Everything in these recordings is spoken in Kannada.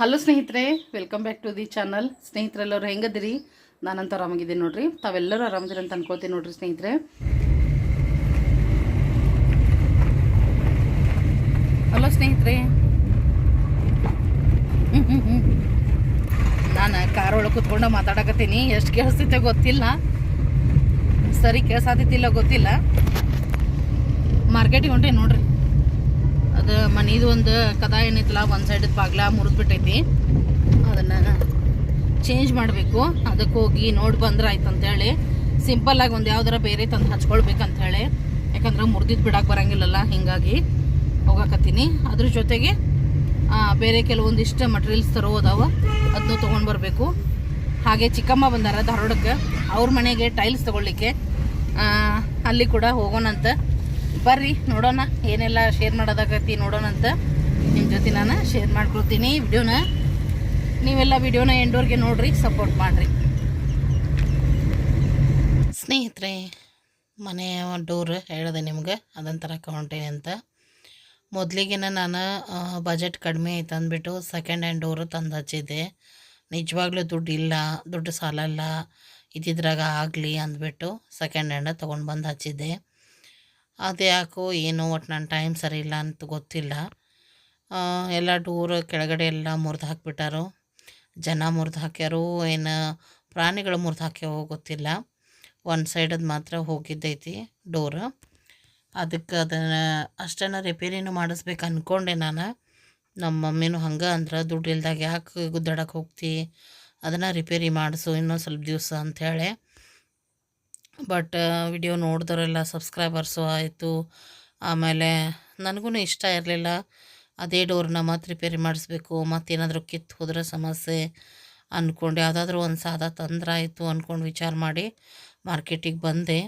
ಹಲೋ ಸ್ನೇಹಿತರೆ welcome back to the channel ಸ್ನೇಹಿತರೆಲ್ಲರೂ ಹೆಂಗದಿರಿ? ನಾನಂತ ಆರಾಮಾಗಿದ್ದೀನಿ ನೋಡ್ರಿ. ತಾವೆಲ್ಲರೂ ಆರಾಮದಿರಿ ಅಂತ ಅನ್ಕೋತೀನಿ ನೋಡ್ರಿ ಸ್ನೇಹಿತರೆ. ಹಲೋ ಸ್ನೇಹಿತರೆ. ನಾನು ಕಾರ್ ಒಳಗೆ ಕುತ್ಕೊಂಡು ಮಾತಾಡಕತ್ತೀನಿ. ಎಷ್ಟು ಕೇಳಿಸ್ತೈತೆ ಗೊತ್ತಿಲ್ಲ. ಸರಿ ಕೇಳ್ಸಾತೈತಿಲ್ಲ ಗೊತ್ತಿಲ್ಲ. ಮಾರ್ಕೆಟಿಗೆ ಹೊಂಟೆ ನೋಡ್ರಿ. ಅದು ಮನೀದು ಒಂದು ಕದ ಏನೈತಲ್ಲ ಒಂದು ಸೈಡ್ ಬಾಗ್ಲ ಮುರಿದ್ಬಿಟ್ಟೈತಿ ಅದನ್ನು ಚೇಂಜ್ ಮಾಡಬೇಕು. ಅದಕ್ಕೆ ಹೋಗಿ ನೋಡಿ ಬಂದ್ರೆ ಆಯ್ತು ಅಂತೇಳಿ ಸಿಂಪಲ್ಲಾಗಿ ಒಂದು ಯಾವ್ದಾರ ಬೇರೆ ತಂದು ಹಚ್ಕೊಳ್ಬೇಕಂತ ಹೇಳಿ. ಯಾಕಂದ್ರೆ ಮುರಿದಿದ್ದು ಬಿಡಕ್ಕೆ ಬರಂಗಿಲ್ಲಲ್ಲ ಹಿಂಗಾಗಿ ಹೋಗಕತ್ತೀನಿ. ಅದ್ರ ಜೊತೆಗೆ ಬೇರೆ ಕೆಲವೊಂದಿಷ್ಟು ಮಟೀರಿಯಲ್ಸ್ ತರೋದಾವ ಅದನ್ನು ತೊಗೊಂಡು ಬರಬೇಕು. ಹಾಗೆ ಚಿಕ್ಕಮ್ಮ ಬಂದಾರ ಧಾರವಾಡಕ್ಕೆ. ಅವ್ರ ಮನೆಗೆ ಟೈಲ್ಸ್ ತೊಗೊಳ್ಳಿಕ್ಕೆ. ಆ, ಅಲ್ಲಿ ಕೂಡ ಹೋಗೋಣಂತ ಬರ್ರಿ, ನೋಡೋಣ. ಏನೆಲ್ಲ ಶೇರ್ ಮಾಡೋದಾಗತ್ತಿ ನೋಡೋಣಂತ ನಿಮ್ಮ ಜೊತೆ ನಾನು ಶೇರ್ ಮಾಡ್ಕೊಳ್ತೀನಿ ವಿಡಿಯೋನ. ನೀವೆಲ್ಲ ವಿಡಿಯೋನ ಎಂಡೋರ್ಗೆ ನೋಡ್ರಿ ಸಪೋರ್ಟ್ ಮಾಡಿರಿ. ಸ್ನೇಹಿತರೆ ಮನೆಯ ಡೋರ್ ಹೇಳಿದೆ ನಿಮ್ಗೆ ಅದೊಂಥರ ಹೊಂಟೇನೆ ಅಂತ. ಮೊದಲಿಗೆನ ನಾನು ಬಜೆಟ್ ಕಡಿಮೆ ಆಯ್ತು ಅಂದ್ಬಿಟ್ಟು ಸೆಕೆಂಡ್ ಹ್ಯಾಂಡ್ ಡೋರು ತಂದು ಹಚ್ಚಿದ್ದೆ. ನಿಜವಾಗ್ಲೂ ದುಡ್ಡು ಇಲ್ಲ, ದುಡ್ಡು ಸಾಲಲ್ಲ, ಇದ್ದಿದ್ರಾಗ ಆಗಲಿ ಅಂದ್ಬಿಟ್ಟು ಸೆಕೆಂಡ್ ಹ್ಯಾಂಡ್ ತೊಗೊಂಡು ಬಂದು ಹಚ್ಚಿದ್ದೆ. ಅದು ಯಾಕೋ ಏನೋ ಒಟ್ಟು ನನ್ನ ಟೈಮ್ ಸರಿ ಇಲ್ಲ ಅಂತ ಗೊತ್ತಿಲ್ಲ. ಎಲ್ಲ ಡೋರ್ ಕೆಳಗಡೆ ಎಲ್ಲ ಮುರಿದು ಹಾಕಿಬಿಟ್ಟಾರೋ? ಜನ ಮುರಿದು ಹಾಕ್ಯಾರೋ? ಏನು ಪ್ರಾಣಿಗಳು ಮುರಿದು ಹಾಕ್ಯಾವೋ ಗೊತ್ತಿಲ್ಲ. ಒಂದು ಸೈಡದು ಮಾತ್ರ ಹೋಗಿದ್ದೈತಿ ಡೋರ್. ಅದಕ್ಕೆ ಅದನ್ನು ಅಷ್ಟನ್ನು ರಿಪೇರಿನೂ ಮಾಡಿಸ್ಬೇಕು ಅಂದ್ಕೊಂಡೆ ನಾನು. ನಮ್ಮ ಮಮ್ಮಿನೂ ಹಂಗೆ ಅಂದ್ರೆ ದುಡ್ಡು ಇಲ್ದಾಗ ಯಾಕೆ ಗುದ್ದಾಡಕ್ಕೆ ಹೋಗ್ತಿ? ಅದನ್ನು ರಿಪೇರಿ ಮಾಡಿಸು ಇನ್ನೊಂದು ಸ್ವಲ್ಪ ದಿವಸ ಅಂಥೇಳಿ ಬಟ್ ವಿಡಿಯೋ ನೋಡಿದವರೆಲ್ಲ ಸಬ್ಸ್ಕ್ರೈಬರ್ಸು ಆಯಿತು. ಆಮೇಲೆ ನನಗೂ ಇಷ್ಟ ಇರಲಿಲ್ಲ. ಅದೇ ಡೋರ್ನ ಮತ್ತೆ ರಿಪೇರಿ ಮಾಡಿಸ್ಬೇಕು, ಮತ್ತೇನಾದರೂ ಕಿತ್ತು ಹೋದ್ರೆ ಸಮಸ್ಯೆ ಅಂದ್ಕೊಂಡು ಯಾವುದಾದ್ರೂ ಒಂದು ಸಾದ ತಂದ್ರೆ ಆಯಿತು ಅಂದ್ಕೊಂಡು ವಿಚಾರ ಮಾಡಿ ಮಾರ್ಕೆಟಿಗೆ ಬಂದೆ.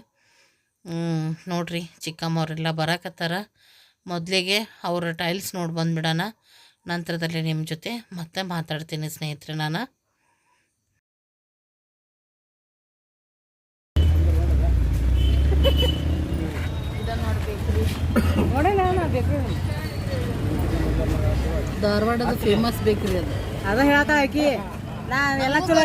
ನೋಡ್ರಿ ಚಿಕ್ಕಮ್ಮವರೆಲ್ಲ ಬರಕತ್ತಾರ. ಮೊದಲಿಗೆ ಅವರ ಟೈಲ್ಸ್ ನೋಡಿ ಬಂದುಬಿಡೋಣ. ನಂತರದಲ್ಲಿ ನಿಮ್ಮ ಜೊತೆ ಮತ್ತೆ ಮಾತಾಡ್ತೀನಿ ಸ್ನೇಹಿತರೆ ನಾನು. ಧಾರವಾಡದ ಫೇಮಸ್ ಬೇಕ್ರಿ ಅದು. ಅದ ಹೇಳ್ತಾ ಆಕಿ ನಾ ಎಲ್ಲ ಚಲೋ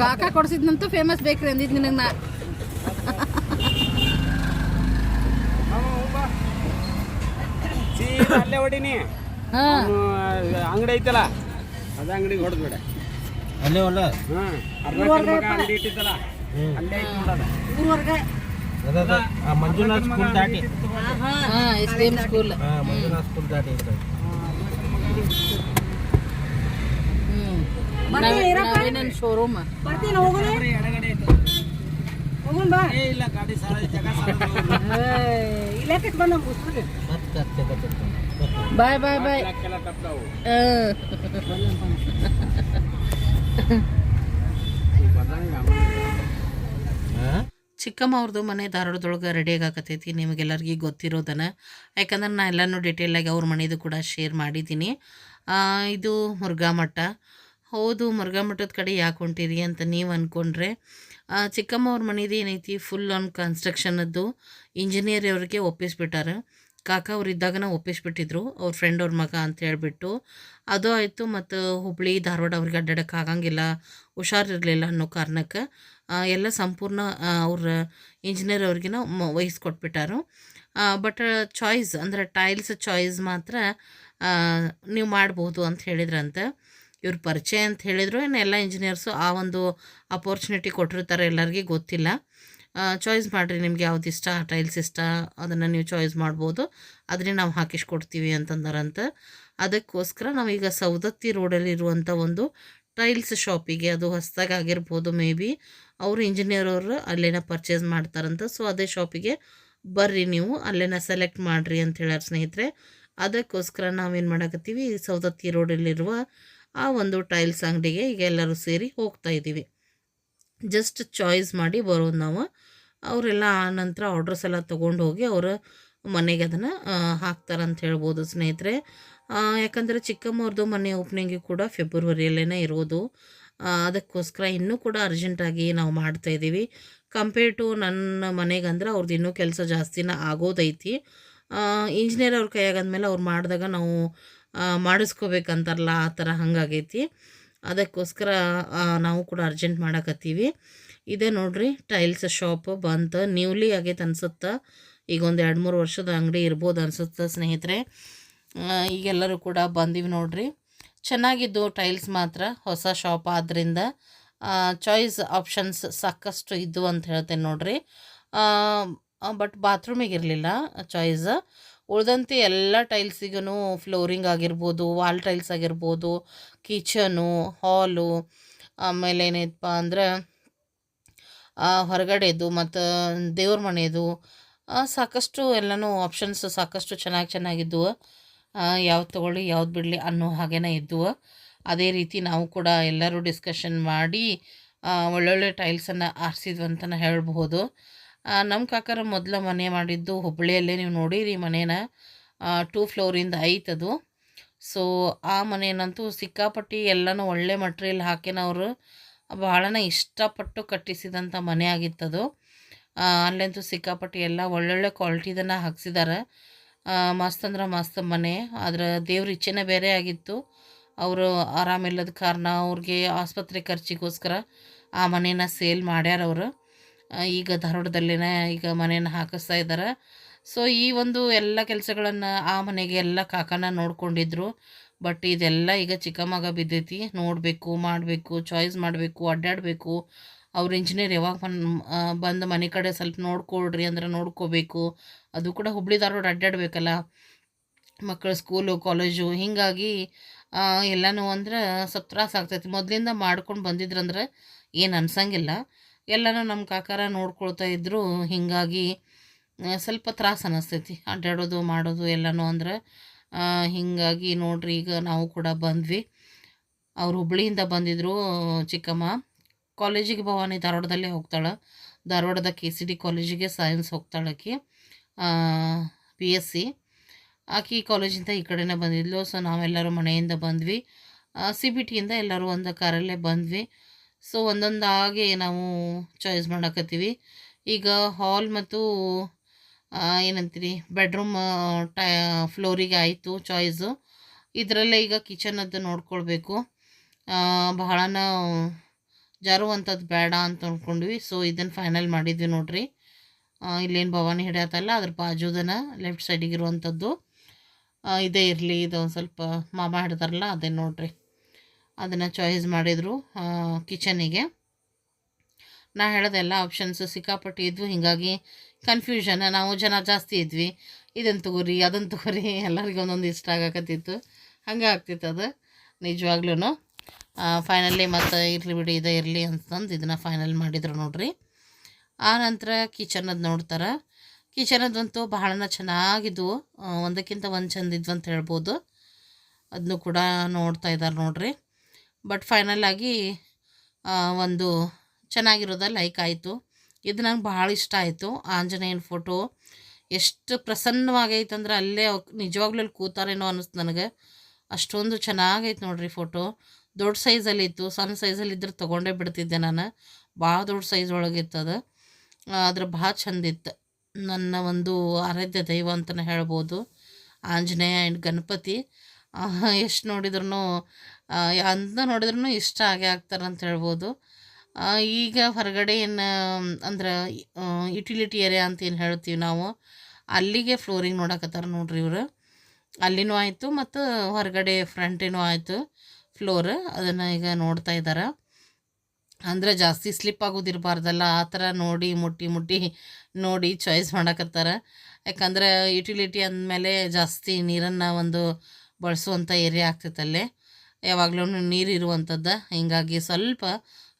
ಕಾಕ ಕೊಡ್ಸಿದ್ನಂತೂ ಫೇಮಸ್ ಬೇಕ್ರಿ ಅಂದಿದ್ ನಿನಗೆ ನಾ. ಅಲ್ಲೇ ಹೊಡಿನಿ. ಹಾಂ. ಅಂಗಡಿ ಐತಲ್ಲ ಅದ ಅಂಗಡಿಗೆ ಹೊಡೆದ್ಬೇಡ ಅಲ್ಲೇ ಅಲ್ಲ ಅರ್ಧ ಇಟ್ಟಿತ್ತಲ್ಲ ಅಲ್ಲೇ ಐತಿ ನೋಡದ ಮಂಜುನಾಥ್ ಸ್ಕೂಲ್ ದಾಟಿ ಹಾಂ ಎಸ್ ಡಿ ಎಮ್ ಸ್ಕೂಲ್ ಹಾ ಮಂಜುನಾಥ್ ಸ್ಕೂಲ್ ದಾಟಿ ಇರ್ತದೆ ಹ್ಞೂ ಶೋರೂಮ್ ಬರ್ತೀನಿ ಹೋಗುಣ ಎಡಗಡೆ ಐತೆ ಹೋಗುಣ ಬಾ ಏ ಇಲ್ಲ ಗಾಡಿ ಸಾಲ ಜಗ ಸಾಲ ಇಲೆಕ್ಟ್ರಿಕ್ ಬಂದ ಮುಸ್ರಿ ಮತ್ತೆ ಹತ್ತೆ ಕತ್ತಿರ್ತಾನೆ ಬಾಯ್ ಬಾಯ್ ಬಾಯ್ ಎಲ್ಲ ತಪ್ಪವು ಚಿಕ್ಕಮ್ಮ ಅವ್ರದ್ದು ಮನೆ ಧಾರವಾಡದೊಳಗೆ ರೆಡಿ ಆಗಾಕತ್ತೈತಿ ನಿಮಗೆಲ್ಲರಿಗೂ ಗೊತ್ತಿರೋದನ್ನ ಯಾಕಂದ್ರೆ ನಾನು ಎಲ್ಲನೂ ಡೀಟೇಲಾಗಿ ಅವ್ರ ಮನೆಯದು ಕೂಡ ಶೇರ್ ಮಾಡಿದ್ದೀನಿ ಇದು ಮುರುಘಾ ಮಠ. ಹೌದು, ಮುರುಘಾ ಮಠದ ಕಡೆ ಯಾಕೆ ಹೊಂಟಿರಿ ಅಂತ ನೀವು ಅಂದ್ಕೊಂಡ್ರೆ ಚಿಕ್ಕಮ್ಮ ಅವ್ರ ಮನೇದು ಏನೈತಿ ಫುಲ್ ಆನ್ ಕನ್ಸ್ಟ್ರಕ್ಷನದ್ದು ಇಂಜಿನಿಯರ್ ಅವ್ರಿಗೆ ಒಪ್ಪಿಸ್ಬಿಟ್ಟಾರೆ. ಕಾಕ ಅವ್ರು ಇದ್ದಾಗನ ಒಪ್ಪಿಸ್ಬಿಟ್ಟಿದ್ರು, ಅವ್ರ ಫ್ರೆಂಡ್ ಅವ್ರ ಮಗ ಅಂತ ಹೇಳ್ಬಿಟ್ಟು. ಅದು ಆಯಿತು, ಮತ್ತು ಹುಬ್ಳಿ ಧಾರವಾಡ ಅವ್ರಿಗೆ ಅಡ್ಡಾಡೋಕ್ಕಾಗಂಗಿಲ್ಲ ಹುಷಾರಿರಲಿಲ್ಲ ಅನ್ನೋ ಕಾರಣಕ್ಕೆ ಎಲ್ಲ ಸಂಪೂರ್ಣ ಅವ್ರ ಇಂಜಿನಿಯರ್ ಅವ್ರಿಗಿನ ಮ, ವಹಿಸ್ಕೊಟ್ಬಿಟ್ಟಾರು. ಬಟ್ ಚಾಯ್ಸ್ ಅಂದರೆ ಟೈಲ್ಸ್ ಚಾಯ್ಸ್ ಮಾತ್ರ ನೀವು ಮಾಡ್ಬೋದು ಅಂತ ಹೇಳಿದ್ರಂತೆ. ಇವ್ರ ಪರಿಚಯ ಅಂತ ಹೇಳಿದ್ರು. ಇನ್ನು ಎಲ್ಲ ಇಂಜಿನಿಯರ್ಸು ಆ ಒಂದು ಅಪೋರ್ಚುನಿಟಿ ಕೊಟ್ಟಿರ್ತಾರೆ ಎಲ್ಲರಿಗೂ ಗೊತ್ತಿಲ್ಲ. ಚಾಯ್ಸ್ ಮಾಡಿರಿ ನಿಮ್ಗೆ ಯಾವ್ದು ಇಷ್ಟ ಟೈಲ್ಸ್ ಇಷ್ಟ, ಅದನ್ನು ನೀವು ಚಾಯ್ಸ್ ಮಾಡ್ಬೋದು. ಅದನ್ನೇ ನಾವು ಹಾಕಿಸ್ಕೊಡ್ತೀವಿ ಅಂತಂದಾರಂತ. ಅದಕ್ಕೋಸ್ಕರ ನಾವೀಗ ಸೌದತ್ತಿ ರೋಡಲ್ಲಿರುವಂಥ ಒಂದು ಟೈಲ್ಸ್ ಶಾಪಿಗೆ ಅದು ಹೊಸ್ದಾಗಿ ಆಗಿರ್ಬೋದು ಮೇ ಬಿ. ಅವರು ಇಂಜಿನಿಯರ್ ಅವರು ಅಲ್ಲೇನ ಪರ್ಚೇಸ್ ಮಾಡ್ತಾರಂತ. ಸೊ, ಅದೇ ಶಾಪಿಗೆ ಬರ್ರಿ ನೀವು, ಅಲ್ಲೇನ ಸೆಲೆಕ್ಟ್ ಮಾಡಿರಿ ಅಂತ ಹೇಳ್ಯಾರ ಸ್ನೇಹಿತರೆ. ಅದಕ್ಕೋಸ್ಕರ ನಾವೇನು ಮಾಡಕತ್ತೀವಿ? ಸೌದತ್ತಿ ರೋಡಲ್ಲಿರುವ ಆ ಒಂದು ಟೈಲ್ಸ್ ಅಂಗಡಿಗೆ ಈಗ ಎಲ್ಲರೂ ಸೇರಿ ಹೋಗ್ತಾ ಇದ್ದೀವಿ. ಜಸ್ಟ್ ಚಾಯ್ಸ್ ಮಾಡಿ ಬರೋದು ನಾವು. ಅವರೆಲ್ಲ ಆ ನಂತರ ಆರ್ಡ್ರಸ್ ಎಲ್ಲ ತೊಗೊಂಡು ಹೋಗಿ ಅವರ ಮನೆಗೆ ಅದನ್ನು ಹಾಕ್ತಾರಂತ ಹೇಳ್ಬೋದು ಸ್ನೇಹಿತರೆ. ಯಾಕಂದರೆ ಚಿಕ್ಕಮ್ಮವ್ರದ್ದು ಮನೆ ಓಪನಿಂಗು ಕೂಡ ಫೆಬ್ರವರಿಯಲ್ಲೇ ಇರೋದು. ಅದಕ್ಕೋಸ್ಕರ ಇನ್ನೂ ಕೂಡ ಅರ್ಜೆಂಟಾಗಿ ನಾವು ಮಾಡ್ತಾಯಿದ್ದೀವಿ ಕಂಪೇರ್ ಟು ನನ್ನ ಮನೆಗಂದ್ರೆ ಅವ್ರದ್ದು ಇನ್ನೂ ಕೆಲಸ ಜಾಸ್ತಿನ ಆಗೋದೈತಿ. ಇಂಜಿನಿಯರ್ ಅವ್ರ ಕೈಯಾಗಂದ್ಮೇಲೆ ಅವ್ರು ಮಾಡಿದಾಗ ನಾವು ಮಾಡಿಸ್ಕೋಬೇಕಂತಾರಲ್ಲ ಆ ಥರ ಹಂಗಾಗೈತಿ. ಅದಕ್ಕೋಸ್ಕರ ನಾವು ಕೂಡ ಅರ್ಜೆಂಟ್ ಮಾಡಕತ್ತೀವಿ. ಇದೇ ನೋಡ್ರಿ ಟೈಲ್ಸ್ ಶಾಪ್ ಬಂತು ನ್ಯೂಲಿ ಆಗೈತೆ ಅನ್ಸುತ್ತೆ. ಈಗ ಒಂದು ಎರಡು ಮೂರು ವರ್ಷದ ಅಂಗಡಿ ಇರ್ಬೋದು ಅನ್ಸುತ್ತೆ ಸ್ನೇಹಿತರೆ. ಈಗೆಲ್ಲರೂ ಕೂಡ ಬಂದೀವಿ ನೋಡ್ರಿ. ಚೆನ್ನಾಗಿದ್ದು ಟೈಲ್ಸ್ ಮಾತ್ರ ಹೊಸ ಶಾಪ್ ಆದ್ದರಿಂದ ಚಾಯ್ಸ್ ಆಪ್ಷನ್ಸ್ ಸಾಕಷ್ಟು ಇದ್ದು ಅಂತ ಹೇಳ್ತೇನೆ ನೋಡ್ರಿ. ಬಟ್ ಬಾತ್ರೂಮಿಗೆ ಇರಲಿಲ್ಲ ಚಾಯ್ಸ್ ಉಳಿದಂತೆ ಎಲ್ಲ ಟೈಲ್ಸಿಗೂ ಫ್ಲೋರಿಂಗ್ ಆಗಿರ್ಬೋದು ವಾಲ್ ಟೈಲ್ಸ್ ಆಗಿರ್ಬೋದು ಕಿಚನು ಹಾಲು ಆಮೇಲೆ ಏನೈತಪ್ಪ ಅಂದ್ರೆ ಹೊರಗಡೆದು ಮತ್ತು ದೇವ್ರ ಮನೆಯದು ಸಾಕಷ್ಟು ಎಲ್ಲನೂ ಆಪ್ಷನ್ಸ್ ಸಾಕಷ್ಟು ಚೆನ್ನಾಗಿ ಚೆನ್ನಾಗಿದ್ದವು ಯಾವ್ದು ತೊಗೊಳ್ಳಿ, ಯಾವ್ದು ಬಿಡಲಿ ಅನ್ನೋ ಹಾಗೇನೇ ಇದ್ದವು ಅದೇ ರೀತಿ ನಾವು ಕೂಡ ಎಲ್ಲರೂ ಡಿಸ್ಕಷನ್ ಮಾಡಿ ಒಳ್ಳೊಳ್ಳೆ ಟೈಲ್ಸನ್ನು ಆರಿಸಿದ್ವು ಅಂತಲೇ ಹೇಳಬಹುದು. ನಮ್ಮ ಕಾಕರ ಮೊದಲ ಮನೆ ಮಾಡಿದ್ದು ಹುಬ್ಬಳ್ಳಿಯಲ್ಲೇ ನೀವು ನೋಡಿರಿ ಮನೇನ. ಟೂ ಫ್ಲೋರಿಂದ ಐತದು ಸೊ ಆ ಮನೇನಂತೂ ಸಿಕ್ಕಾಪಟ್ಟಿ ಎಲ್ಲನೂ ಒಳ್ಳೆ ಮಟ್ರಿಯಲ್ ಹಾಕಿನವರು ಭಾಳನೇ ಇಷ್ಟಪಟ್ಟು ಕಟ್ಟಿಸಿದಂಥ ಮನೆ ಆಗಿತ್ತದು. ಅಲ್ಲಂತೂ ಸಿಕ್ಕಾಪಟ್ಟಿ ಎಲ್ಲ ಒಳ್ಳೊಳ್ಳೆ ಕ್ವಾಲಿಟಿದನ್ನು ಹಾಕ್ಸಿದ್ದಾರೆ ಮಸ್ತ್ ಅಂದ್ರೆ ಮಸ್ತ್ ಮನೆ ಅದ್ರ ದೇವ್ರ ಇಚ್ಛೆನೇ ಬೇರೆ ಆಗಿತ್ತು. ಅವರು ಆರಾಮಿಲ್ಲದ ಕಾರಣ ಅವ್ರಿಗೆ ಆಸ್ಪತ್ರೆ ಖರ್ಚಿಗೋಸ್ಕರ ಆ ಮನೇನ ಸೇಲ್ ಮಾಡ್ಯಾರ ಅವರು. ಈಗ ಧಾರವಾಡದಲ್ಲಿನೇ ಈಗ ಮನೇನ ಹಾಕಿಸ್ತಾ ಇದ್ದಾರೆ ಸೊ ಈ ಒಂದು ಎಲ್ಲ ಕೆಲಸಗಳನ್ನು ಆ ಮನೆಗೆ ಎಲ್ಲ ಕಾಕನ ನೋಡ್ಕೊಂಡಿದ್ರು. ಬಟ್ ಇದೆಲ್ಲ ಈಗ ಚಿಕ್ಕ ಮಗ ಬಿದ್ದೈತಿ. ನೋಡಬೇಕು, ಮಾಡಬೇಕು ಚಾಯ್ಸ್ ಮಾಡಬೇಕು ಅಡ್ಡಾಡಬೇಕು ಅವ್ರ ಇಂಜಿನಿಯರ್ ಯಾವಾಗ ಬಂದು ಮನೆ ಕಡೆ ಸ್ವಲ್ಪ ನೋಡ್ಕೊಳ್ರಿ ಅಂದ್ರೆ ನೋಡ್ಕೋಬೇಕು. ಅದು ಕೂಡ ಹುಬ್ಳಿ ಧಾರವಾಡ ಅಡ್ಡಾಡಬೇಕಲ್ಲ. ಮಕ್ಕಳು ಸ್ಕೂಲು ಕಾಲೇಜು ಹೀಗಾಗಿ ಎಲ್ಲಾನು ಅಂದ್ರೆ ಸ್ವಲ್ಪ ತ್ರಾಸ ಆಗ್ತೈತಿ. ಮೊದಲಿಂದ ಮಾಡ್ಕೊಂಡು ಬಂದಿದ್ರಂದ್ರೆ ಏನು ಅನ್ಸಂಗಿಲ್ಲ. ಎಲ್ಲನೂ ನಮ್ಮ ಕಾಕಾರ ನೋಡ್ಕೊಳ್ತಾ ಇದ್ರು, ಹೀಗಾಗಿ ಸ್ವಲ್ಪ ತ್ರಾಸ ಅನ್ನಿಸ್ತೈತಿ ಅಡ್ಡಾಡೋದು, ಮಾಡೋದು ಎಲ್ಲನೂ ಅಂದ್ರೆ ಹೀಗಾಗಿ ನೋಡ್ರಿ ಈಗ ನಾವು ಕೂಡ ಬಂದ್ವಿ. ಅವ್ರು ಹುಬ್ಳಿಯಿಂದ ಬಂದಿದ್ರು ಚಿಕ್ಕಮ್ಮ. ಕಾಲೇಜಿಗೆ ಭವಾನಿ ಧಾರವಾಡದಲ್ಲೇ ಹೋಗ್ತಾಳೆ. ಧಾರವಾಡದ ಕೆ ಸಿ ಡಿ ಕಾಲೇಜಿಗೆ ಸೈನ್ಸ್ ಹೋಗ್ತಾಳೆ ಬಿ ಎಸ್ ಸಿ ಆಕಿ ಕಾಲೇಜಿಂದ ಈ ಕಡೆನೇ ಬಂದಿದ್ಲು. ಸೊ ನಾವೆಲ್ಲರೂ ಮನೆಯಿಂದ ಬಂದ್ವಿ. ಸಿ ಬಿ ಟಿಯಿಂದ ಎಲ್ಲರೂ ಒಂದು ಕಾರಲ್ಲೇ ಬಂದ್ವಿ. ಸೊ ಒಂದೊಂದಾಗಿ ನಾವು ಚಾಯ್ಸ್ ಮಾಡಕತ್ತೀವಿ. ಈಗ ಹಾಲ್ ಮತ್ತು ಏನಂತೀರಿ ಬೆಡ್ರೂಮ್ ಟೈ ಫ್ಲೋರಿಗೆ ಆಯಿತು ಚಾಯ್ಸು ಇದರಲ್ಲೇ ಈಗ ಕಿಚನದ್ದು ನೋಡ್ಕೊಳ್ಬೇಕು. ಬಹಳನ ಜಾರುವಂಥದ್ದು ಬೇಡ ಅಂತ ಅಂದ್ಕೊಂಡ್ವಿ ಸೊ ಇದನ್ನು ಫೈನಲ್ ಮಾಡಿದ್ವಿ ನೋಡ್ರಿ. ಇಲ್ಲೇನು ಭವಾನಿ ಹಿಡಿಯತ್ತಲ್ಲ ಅದ್ರ ಬಾಜುದನ ಲೆಫ್ಟ್ ಸೈಡಿಗೆ ಇರುವಂಥದ್ದು ಇದೇ ಇರಲಿ, ಇದು ಒಂದು ಸ್ವಲ್ಪ ಮಾಮ ಹಿಡ್ದಾರಲ್ಲ ಅದೇ ನೋಡ್ರಿ. ಅದನ್ನು ಚಾಯ್ಸ್ ಮಾಡಿದರು ಕಿಚನಿಗೆ ನಾ ಹೇಳೋದು ಎಲ್ಲ ಆಪ್ಷನ್ಸು ಸಿಕ್ಕಾಪಟ್ಟೆ ಇದ್ವು, ಹೀಗಾಗಿ ಕನ್ಫ್ಯೂಷನ್ ನಾವು ಜನ ಜಾಸ್ತಿ ಇದ್ವಿ. ಇದನ್ನು ತಗೋರಿ ಅದನ್ನು ತಗೋರಿ, ಎಲ್ಲರಿಗೂ ಒಂದೊಂದು ಇಷ್ಟ ಆಗಕತ್ತಿತ್ತು. ಹಂಗೆ ಆಗ್ತಿತ್ತು ಅದು ನಿಜವಾಗ್ಲೂ ಫೈನಲಿ ಮತ್ತು ಇರಲಿ ಬಿಡಿ, ಇದೇ ಇರಲಿ ಅಂತಂದು ಇದನ್ನು ಫೈನಲ್ ಮಾಡಿದ್ರು ನೋಡ್ರಿ. ಆ ನಂತರ ಕಿಚನದ್ದು ನೋಡ್ತಾರೆ. ಕಿಚನದಂತೂ ಬಹಳನ ಚೆನ್ನಾಗಿದ್ವು. ಒಂದಕ್ಕಿಂತ ಒಂದು ಚಂದ ಇದ್ವು ಅಂತ ಹೇಳ್ಬೋದು. ಅದನ್ನು ಕೂಡ ನೋಡ್ತಾ ಇದ್ದಾರೆ ನೋಡ್ರಿ. ಬಟ್ ಫೈನಲ್ ಆಗಿ ಒಂದು ಚೆನ್ನಾಗಿರೋದ ಲೈಕ್ ಆಯಿತು. ಇದು ನಂಗೆ ಭಾಳ ಇಷ್ಟ ಆಯಿತು. ಆಂಜನೇಯನ ಫೋಟೋ ಎಷ್ಟು ಪ್ರಸನ್ನವಾಗೈತೆ ಅಂದ್ರೆ ಅಲ್ಲೇ ನಿಜವಾಗ್ಲಲ್ಲಿ ಕೂತಾರೇನೋ ಅನ್ನಿಸ್ತು ನನಗೆ. ಅಷ್ಟೊಂದು ಚೆನ್ನಾಗೈತೆ ನೋಡ್ರಿ ಫೋಟೋ. ದೊಡ್ಡ ಸೈಜಲ್ಲಿ ಇತ್ತು ಸಣ್ಣ ಸೈಜಲ್ಲಿ ಇದ್ರೆ ತೊಗೊಂಡೇ ಬಿಡ್ತಿದ್ದೆ ನಾನು. ಭಾಳ ದೊಡ್ಡ ಸೈಜ್ ಒಳಗಿತ್ತು ಅದ್ರ ಭಾಳ ಚಂದಿತ್ತು ನನ್ನ ಒಂದು ಆರಾಧ್ಯ ದೈವ ಅಂತಲೇ ಹೇಳ್ಬೋದು. ಆಂಜನೇಯ ಆ್ಯಂಡ್ ಗಣಪತಿ. ಎಷ್ಟು ನೋಡಿದ್ರೂ ಅಂದ ನೋಡಿದ್ರೂ ಇಷ್ಟ ಆಗೇ ಆಗ್ತಾರೆ ಅಂತ ಹೇಳ್ಬೋದು. ಈಗ ಹೊರಗಡೆ ಏನು, ಅಂದ್ರೆ ಯುಟಿಲಿಟಿ ಏರಿಯಾ ಅಂತ ಏನು ಹೇಳ್ತೀವಿ ನಾವು, ಅಲ್ಲಿಗೆ ಫ್ಲೋರಿಂಗ್ ನೋಡಕತ್ತಾರ ನೋಡ್ರಿ ಇವರು. ಅಲ್ಲಿನೂ ಆಯಿತು ಮತ್ತು ಹೊರಗಡೆ ಫ್ರಂಟಿನೂ ಆಯಿತು. ಫ್ಲೋರ್ ಅದನ್ನು ಈಗ ನೋಡ್ತಾ ಇದ್ದಾರೆ ಅಂದರೆ ಜಾಸ್ತಿ ಸ್ಲಿಪ್ ಆಗೋದಿರಬಾರ್ದಲ್ಲ, ಆ ಥರ ನೋಡಿ ಮುಟ್ಟಿ ಮುಟ್ಟಿ ನೋಡಿ ಚಾಯ್ಸ್ ಮಾಡಕತ್ತಾರ. ಯಾಕಂದ್ರೆ ಯುಟಿಲಿಟಿ ಅಂದಮೇಲೆ ಜಾಸ್ತಿ ನೀರನ್ನು ಒಂದು ಬಳಸುವಂಥ ಏರಿಯಾ ಆಗ್ತೈತಲ್ಲೇ ಯಾವಾಗಲೂ ನೀರು ಇರುವಂಥದ್ದು, ಹಿಂಗಾಗಿ ಸ್ವಲ್ಪ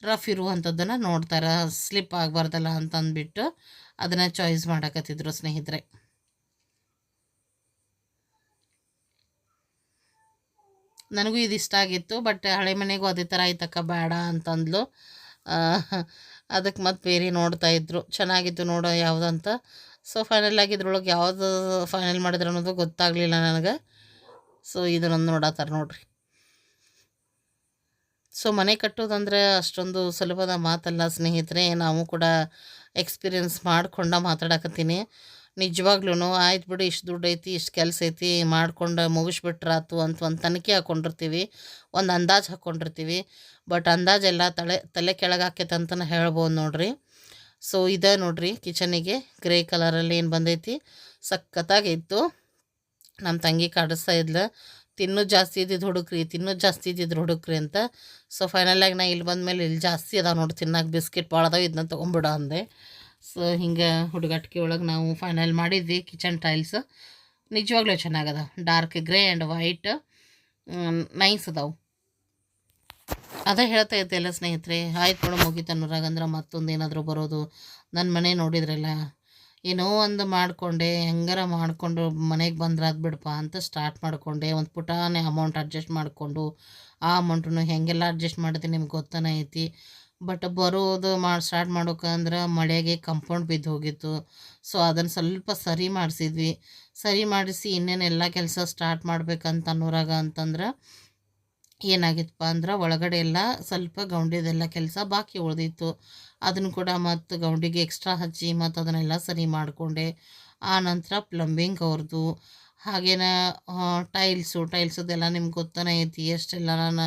ರಫ್ ಇರುವಂಥದ್ದನ್ನು ನೋಡ್ತಾರೆ. ಸ್ಲಿಪ್ ಆಗಬಾರ್ದಲ್ಲ ಅಂತಂದ್ಬಿಟ್ಟು ಅದನ್ನು ಚಾಯ್ಸ್ ಮಾಡಕತ್ತಿದ್ರು ಸ್ನೇಹಿತರೆ. ನನಗೂ ಇದು ಇಷ್ಟ ಆಗಿತ್ತು ಬಟ್ ಹಳೆ ಮನೆಗೂ ಅದೇ ಥರ ಆಯ್ತಕ್ಕ ಬೇಡ ಅಂತಂದ್ಲು. ಅದಕ್ಕೆ ಮತ್ತು ಬೇರೆ ನೋಡ್ತಾ ಇದ್ರು. ಚೆನ್ನಾಗಿತ್ತು ನೋಡೋ ಯಾವುದಂತ. ಸೊ ಫೈನಲ್ ಆಗಿ ಇದ್ರೊಳಗೆ ಯಾವುದು ಫೈನಲ್ ಮಾಡಿದ್ರು ಅನ್ನೋದು ಗೊತ್ತಾಗಲಿಲ್ಲ ನನಗೆ. ಸೊ ಇದನ್ನೊಂದು ನೋಡತ್ತಾರೆ ನೋಡ್ರಿ. ಸೊ ಮನೆ ಕಟ್ಟೋದಂದ್ರೆ ಅಷ್ಟೊಂದು ಸುಲಭದ ಮಾತಲ್ಲ ಸ್ನೇಹಿತರೆ. ನಾವು ಕೂಡ ಎಕ್ಸ್ಪೀರಿಯನ್ಸ್ ಮಾಡಿಕೊಂಡ ಮಾತಾಡಕತ್ತೀನಿ. ನಿಜವಾಗ್ಲೂ ಆಯ್ತು ಬಿಡು, ಇಷ್ಟು ದುಡ್ಡು ಐತಿ, ಇಷ್ಟು ಕೆಲಸ ಐತಿ, ಮಾಡ್ಕೊಂಡು ಮುಗಿಸ್ಬಿಟ್ರಾತು ಅಂತ ಒಂದು ತನಿಖೆ ಹಾಕ್ಕೊಂಡಿರ್ತೀವಿ ಒಂದು ಅಂದಾಜು ಹಾಕ್ಕೊಂಡಿರ್ತೀವಿ ಬಟ್ ಅಂದಾಜೆಲ್ಲ ತಲೆ ತಲೆ ಕೆಳಗೆ ಹಾಕೈತೆ ಅಂತಲೇ ಹೇಳ್ಬೋದು ನೋಡ್ರಿ. ಸೊ ಇದೆ ನೋಡ್ರಿ ಕಿಚನಿಗೆ ಗ್ರೇ ಕಲರಲ್ಲಿ ಏನು ಬಂದೈತಿ. ಸಖತ್ತಾಗಿತ್ತು ನಮ್ಮ ತಂಗಿ ಕಾಡಿಸ್ತಾ ಇದ್ಲು. ತಿನ್ನೂ ಜಾಸ್ತಿ ಇದ್ದಿದ್ದು ಹುಡುಕ್ರಿ, ತಿನ್ನೋದು ಜಾಸ್ತಿ ಇದ್ದಿದ್ದು ಹುಡುಕ್ರಿ ಅಂತ. ಸೊ ಫೈನಲಾಗಿ ನಾ ಇಲ್ಲಿ ಬಂದಮೇಲೆ ಇಲ್ಲಿ ಜಾಸ್ತಿ ಅದಾವ ನೋಡಿ ತಿನ್ನಕ್ಕೆ ಬಿಸ್ಕಿಟ್ ಭಾಳ ಅದಾವೆ ಇದನ್ನ ತೊಗೊಂಬಿಡ ಅಂದೆ. ಸೊ ಹಿಂಗೆ ಹುಡುಗಾಟಿಕೆ ಒಳಗೆ ನಾವು ಫೈನಲ್ ಮಾಡಿದ್ವಿ ಕಿಚನ್ ಟೈಲ್ಸ್ ನಿಜವಾಗ್ಲೂ ಚೆನ್ನಾಗದ. Dark grey and white nice ಅದಾವು. ಅದೇ ಹೇಳ್ತಾ ಇದ್ದೆಲ್ಲ ಸ್ನೇಹಿತರೆ, ಆಯ್ತು ಬಿಡು ಮುಗೀತು ಅನ್ನೋರಾಗಂದ್ರೆ ಮತ್ತೊಂದು ಏನಾದರೂ ಬರೋದು ನನ್ನ ಮನೆ ನೋಡಿದ್ರಲ್ಲ. ಏನೋ ಒಂದು ಮಾಡಿಕೊಂಡೆ, ಹೆಂಗಾರ ಮಾಡಿಕೊಂಡು ಮನೆಗೆ ಬಂದ್ರೆ ಅದು ಬಿಡಪ್ಪ ಅಂತ ಸ್ಟಾರ್ಟ್ ಮಾಡಿಕೊಂಡೆ. ಒಂದು ಪುಟಾನೆ ಅಮೌಂಟ್ ಅಡ್ಜಸ್ಟ್ ಮಾಡಿಕೊಂಡು, ಆ ಅಮೌಂಟನ್ನು ಹೆಂಗೆಲ್ಲ ಅಡ್ಜಸ್ಟ್ ಮಾಡಿದೆ ನಿಮ್ಗೆ ಗೊತ್ತಾನೆ ಐತಿ. ಬಟ್ ಬರೋದು ಮಾಡಿ ಸ್ಟಾರ್ಟ್ ಮಾಡೋಕಂದ್ರೆ ಮಳೆಗೆ ಕಂಪೌಂಡ್ ಬಿದ್ದು ಹೋಗಿತ್ತು. ಸೊ ಅದನ್ನು ಸ್ವಲ್ಪ ಸರಿ ಮಾಡಿಸಿದ್ವಿ. ಸರಿ ಮಾಡಿಸಿ ಇನ್ನೇನೆಲ್ಲ ಕೆಲಸ ಸ್ಟಾರ್ಟ್ ಮಾಡ್ಬೇಕಂತ ಅನ್ನೋರಾಗ ಅಂತಂದ್ರೆ ಏನಾಗಿತ್ತಪ್ಪ ಅಂದ್ರೆ ಒಳಗಡೆ ಎಲ್ಲ ಸ್ವಲ್ಪ ಗೌಂಡಿದೆಲ್ಲ ಕೆಲಸ ಬಾಕಿ ಉಳಿದಿತ್ತು. ಅದನ್ನು ಕೂಡ ಮತ್ತು ಗೌಂಡಿಗೆ ಎಕ್ಸ್ಟ್ರಾ ಹಚ್ಚಿ ಮತ್ತು ಅದನ್ನೆಲ್ಲ ಸರಿ ಮಾಡಿಕೊಂಡೆ. ಆ ನಂತರ ಪ್ಲಂಬಿಂಗ್ ಅವ್ರದ್ದು ಹಾಗೇನ ಟೈಲ್ಸು ಟೈಲ್ಸದೆಲ್ಲ ನಿಮ್ಗೆ ಗೊತ್ತಾನೆ ಐತಿ, ಎಷ್ಟೆಲ್ಲ ನಾನು